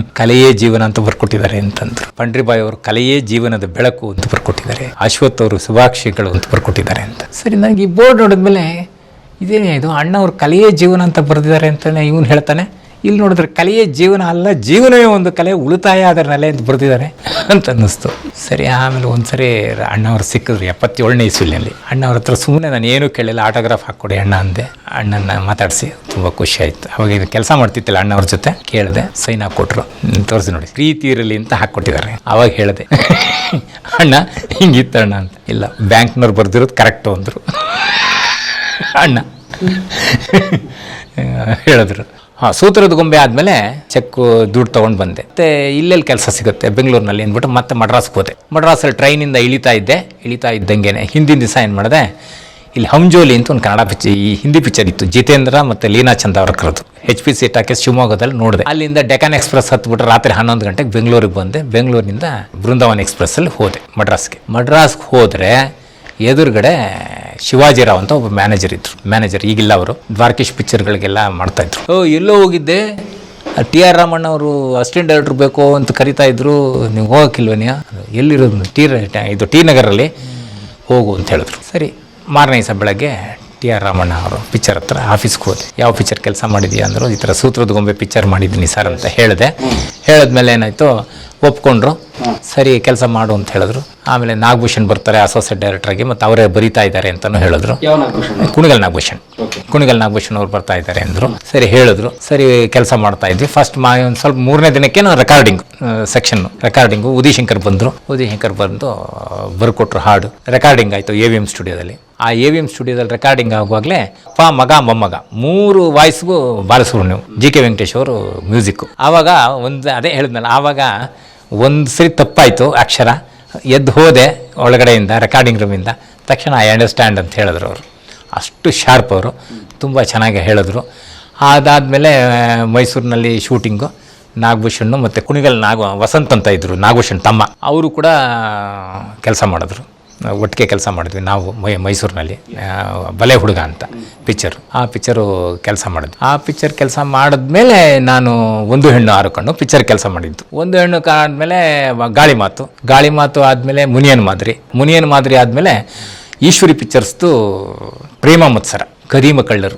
ಕಲೆಯೇ ಜೀವನ ಅಂತ ಬರ್ಕೊಟ್ಟಿದ್ದಾರೆ ಅಂತಂದ್ರು. ಪಂಡ್ರಿಬಾಯಿ ಅವರು ಕಲೆಯೇ ಜೀವನದ ಬೆಳಕು ಅಂತ ಬರ್ಕೊಟ್ಟಿದ್ದಾರೆ. ಅಶ್ವಥ್ ಅವರು ಶುಭಾಕ್ಷಿಗಳು ಅಂತ ಬರ್ಕೊಟ್ಟಿದ್ದಾರೆ ಅಂತ. ಸರಿ ನನಗೆ ಈ ಬೋರ್ಡ್ ನೋಡಿದ್ಮೇಲೆ ಇದೇನೇ ಇದು? ಅಣ್ಣ ಅವರು ಕಲೆಯೇ ಜೀವನ ಅಂತ ಬರೆದಿದ್ದಾರೆ ಅಂತಾನೆ ಇವನು ಹೇಳ್ತಾನೆ. ಇಲ್ಲಿ ನೋಡಿದ್ರೆ ಕಲೆಯೇ ಜೀವನ ಅಲ್ಲ, ಜೀವನವೇ ಒಂದು ಕಲೆ, ಉಳಿತಾಯ ಅದರ ನೆಲೆ ಅಂತ ಬರ್ತಿದ್ದಾರೆ ಅಂತ ಅನ್ನಿಸ್ತು. ಸರಿ, ಆಮೇಲೆ ಒಂದ್ಸರಿ ಅಣ್ಣವ್ರು ಸಿಕ್ಕಿದ್ರು ಎಪ್ಪತ್ತೇಳನೇ ಇಸ್ವಿನಲ್ಲಿ. ಅಣ್ಣವ್ರ ಹತ್ರ ಸುಮ್ಮನೆ ನಾನು ಏನೂ ಕೇಳಿಲ್ಲ ಆಟೋಗ್ರಾಫ್ ಹಾಕ್ಕೊಡಿ ಅಣ್ಣ ಅಂದೆ. ಅಣ್ಣನ ಮಾತಾಡಿಸಿ ತುಂಬ ಖುಷಿ ಆಯಿತು. ಅವಾಗ ಇದು ಕೆಲಸ ಮಾಡ್ತಿತ್ತಿಲ್ಲ ಅಣ್ಣವ್ರ ಜೊತೆ, ಕೇಳಿದೆ ಸೈನ್ ಹಾಕ್ಕೊಟ್ರು ತೋರಿಸಿ ನೋಡಿ. ಪ್ರೀತಿ ಇರಲಿ ಅಂತ ಹಾಕ್ಕೊಟ್ಟಿದ್ದಾರೆ ಅವಾಗ ಹೇಳಿದೆ, ಅಣ್ಣ, ಹಿಂಗಿತ್ತು ಅಣ್ಣ ಅಂತ. ಇಲ್ಲ, ಬ್ಯಾಂಕ್ನವ್ರು ಬರ್ದಿರೋದು ಕರೆಕ್ಟು ಅಂದರು. ಅಣ್ಣ, ಹೇಳಿದ್ರು. ಹಾಂ, ಸೂತ್ರದ ಗೊಂಬೆ ಆದಮೇಲೆ ಚೆಕ್ ದುಡ್ಡು ತೊಗೊಂಡು ಬಂದೆ. ಮತ್ತೆ ಇಲ್ಲೆಲ್ಲಿ ಕೆಲಸ ಸಿಗುತ್ತೆ, ಬೆಂಗಳೂರಿನಲ್ಲಿ ಅಂದ್ಬಿಟ್ಟು ಮತ್ತೆ ಮಡ್ರಾಸ್ಗೆ ಹೋದೆ. ಮಡ್ರಾಸಲ್ಲಿ ಟ್ರೈನಿಂದ ಇಳಿತಾ ಇದ್ದೆ. ಇಳಿತಾ ಇದ್ದಂಗೆ ಹಿಂದಿನ ದಿವಸ ಏನು ಮಾಡಿದೆ, ಇಲ್ಲಿ ಹಂಜೋಲಿ ಅಂತ ಒಂದು ಕನ್ನಡ ಪಿಕ್ಚರ್ ಈ ಹಿಂದಿ ಪಿಕ್ಚರ್ ಇತ್ತು. ಜಿತೇಂದ್ರ ಮತ್ತು ಲೀನಾ ಚಂದಾವರ್ಕರ್ದು ಎಚ್ ಪಿ ಸಿ ಟಾಕೀಸ್ ಶಿವಮೊಗ್ಗದಲ್ಲಿ ನೋಡಿದೆ. ಅಲ್ಲಿಂದ ಡೆಕನ್ ಎಕ್ಸ್ಪ್ರೆಸ್ ಹತ್ಬಿಟ್ಟು ರಾತ್ರಿ ಹನ್ನೊಂದು ಗಂಟೆಗೆ ಬೆಂಗಳೂರಿಗೆ ಬಂದೆ. ಬೆಂಗಳೂರಿನಿಂದ ಬೃಂದಾವನ್ ಎಕ್ಸ್ಪ್ರೆಸ್ಸಲ್ಲಿ ಹೋದೆ ಮಡ್ರಾಸ್ಗೆ. ಮಡ್ರಾಸ್ಗೆ ಹೋದರೆ ಎದುರುಗಡೆ ಶಿವಾಜಿರಾವ್ ಅಂತ ಒಬ್ಬ ಮ್ಯಾನೇಜರ್ ಇದ್ರು. ಮ್ಯಾನೇಜರ್ ಈಗಿಲ್ಲ ಅವರು. ದ್ವಾರಕೇಶ್ ಪಿಕ್ಚರ್ಗಳಿಗೆಲ್ಲ ಮಾಡ್ತಾಯಿದ್ರು ಓ, ಎಲ್ಲೋ ಹೋಗಿದ್ದೆ. ಟಿ ಆರ್ ರಾಮಣ್ಣ ಅವರು ಅಸಿಸ್ಟೆಂಟ್ ಡೈರೆಕ್ಟರ್ ಬೇಕು ಅಂತ ಕರಿತಾ ಇದ್ರು. ನೀವು ಹೋಗೋಕ್ಕಿಲ್ವೇನಿಯ ಎಲ್ಲಿರೋದು? ಟಿ ಇದು ಟಿ ನಗರಲ್ಲಿ ಹೋಗು ಅಂತ ಹೇಳಿದ್ರು. ಸರಿ, ಮಾರನೇ ದಿವಸ ಬೆಳಗ್ಗೆ ಟಿ ಆರ್ ರಾಮಣ್ಣ ಅವರು ಪಿಕ್ಚರ್ ಹತ್ರ ಆಫೀಸ್ಗೆ ಹೋದೆ. ಯಾವ ಪಿಕ್ಚರ್ ಕೆಲಸ ಮಾಡಿದ್ಯಾ ಅಂದರು, ಈ ಥರ ಸೂತ್ರದ ಗೊಂಬೆ ಪಿಕ್ಚರ್ ಮಾಡಿದ್ದೀನಿ ಸರ್ ಅಂತ ಹೇಳಿದೆ. ಹೇಳಿದ್ಮೇಲೆ ಏನಾಯಿತು ಒಪ್ಕೊಂಡ್ರು. ಸರಿ ಕೆಲಸ ಮಾಡು ಅಂತ ಹೇಳಿದ್ರು. ಆಮೇಲೆ ನಾಗಭೂಷಣ್ ಬರ್ತಾರೆ ಅಸೋಸಿಯೇಟ್ ಡೈರೆಕ್ಟರ್ ಆಗಿ ಮತ್ತು ಅವರೇ ಬರೀತಾ ಇದ್ದಾರೆ ಅಂತಾನು ಹೇಳಿದ್ರು. ಕುಣಿಗಲ್ ನಾಗಭೂಷಣ್. ಕುಣಿಗಲ್ ನಾಗಭೂಷಣ್ ಅವ್ರು ಬರ್ತಾ ಇದ್ದಾರೆ ಅಂದ್ರು. ಸರಿ ಹೇಳಿದ್ರು. ಸರಿ ಕೆಲಸ ಮಾಡ್ತಾ ಇದ್ವಿ. ಫಸ್ಟ್ ಮಾ ಒಂದು ಸ್ವಲ್ಪ ಮೂರನೇ ದಿನಕ್ಕೆ ರೆಕಾರ್ಡಿಂಗ್ ಸೆಕ್ಷನ್ ರೆಕಾರ್ಡಿಂಗು ಉದಿಶಂಕರ್ ಬಂದರು. ಉದಿಶಂಕರ್ ಬಂದು ಬರ್ಕೊಟ್ರು ಹಾಡು. ರೆಕಾರ್ಡಿಂಗ್ ಆಯಿತು ಎ ವಿ ಎಂ ಸ್ಟುಡಿಯೋದಲ್ಲಿ ಆ ಎ ವಿ ಎಂ ಸ್ಟುಡಿಯೋದಲ್ಲಿ ರೆಕಾರ್ಡಿಂಗ್ ಆಗುವಾಗಲೇ ಪ ಮಗ ಮೊಮ್ಮಗ ಮೂರು ವಾಯ್ಸ್ಗೂ ನೀವು ಜಿ ಕೆ ವೆಂಕಟೇಶ್ ಅವರು ಮ್ಯೂಸಿಕ್ಕು ಆವಾಗ ಒಂದು ಅದೇ ಹೇಳಿದ್ನಲ್ಲ ಆವಾಗ ಒಂದು ಸರಿ ತಪ್ಪಾಯಿತು ಅಕ್ಷರ. ಎದ್ದು ಹೋದೆ ಒಳಗಡೆಯಿಂದ ರೆಕಾರ್ಡಿಂಗ್ ರೂಮಿಂದ ತಕ್ಷಣ ಐ ಅಂಡರ್ಸ್ಟ್ಯಾಂಡ್ ಅಂತ ಹೇಳಿದ್ರು ಅವರು. ಅಷ್ಟು ಶಾರ್ಪ್ ಅವರು. ತುಂಬ ಚೆನ್ನಾಗಿ ಹೇಳಿದ್ರು. ಅದಾದಮೇಲೆ ಮೈಸೂರಿನಲ್ಲಿ ಶೂಟಿಂಗು ನಾಗಭೂಷಣ್ಣು ಮತ್ತು ಕುಣಿಗಲ್ ನಾಗ, ವಸಂತ್ ಅಂತ ಇದ್ದರು ನಾಗಭೂಷಣ್ ತಮ್ಮ. ಅವರು ಕೂಡ ಕೆಲಸ ಮಾಡಿದ್ರು. ಒಟ್ಟಿಗೆ ಕೆಲಸ ಮಾಡಿದ್ವಿ. ನಾವು ಮೈ, ಮೈಸೂರಿನಲ್ಲಿ ಬಲೆ ಹುಡುಗ ಅಂತ ಪಿಕ್ಚರ್ ಆ ಪಿಕ್ಚರು ಕೆಲಸ ಮಾಡಿದ್ವಿ. ಆ ಪಿಕ್ಚರ್ ಕೆಲಸ ಮಾಡಿದ್ಮೇಲೆ ನಾನು ಒಂದು ಹೆಣ್ಣು ಆರು ಕಣ್ಣು ಪಿಕ್ಚರ್ ಕೆಲಸ ಮಾಡಿದ್ದು. ಒಂದು ಹೆಣ್ಣು ಕಾಣಾದ್ಮೇಲೆ ಗಾಳಿ ಮಾತು. ಗಾಳಿ ಮಾತು ಆದಮೇಲೆ ಮುನಿಯನ್ ಮಾದರಿ. ಮುನಿಯನ್ ಮಾದರಿ ಆದಮೇಲೆ ಈಶ್ವರಿ ಪಿಕ್ಚರ್ಸ್ದು ಪ್ರೇಮ ಮತ್ಸರ ಕರೀಮ ಕಳ್ಳರು.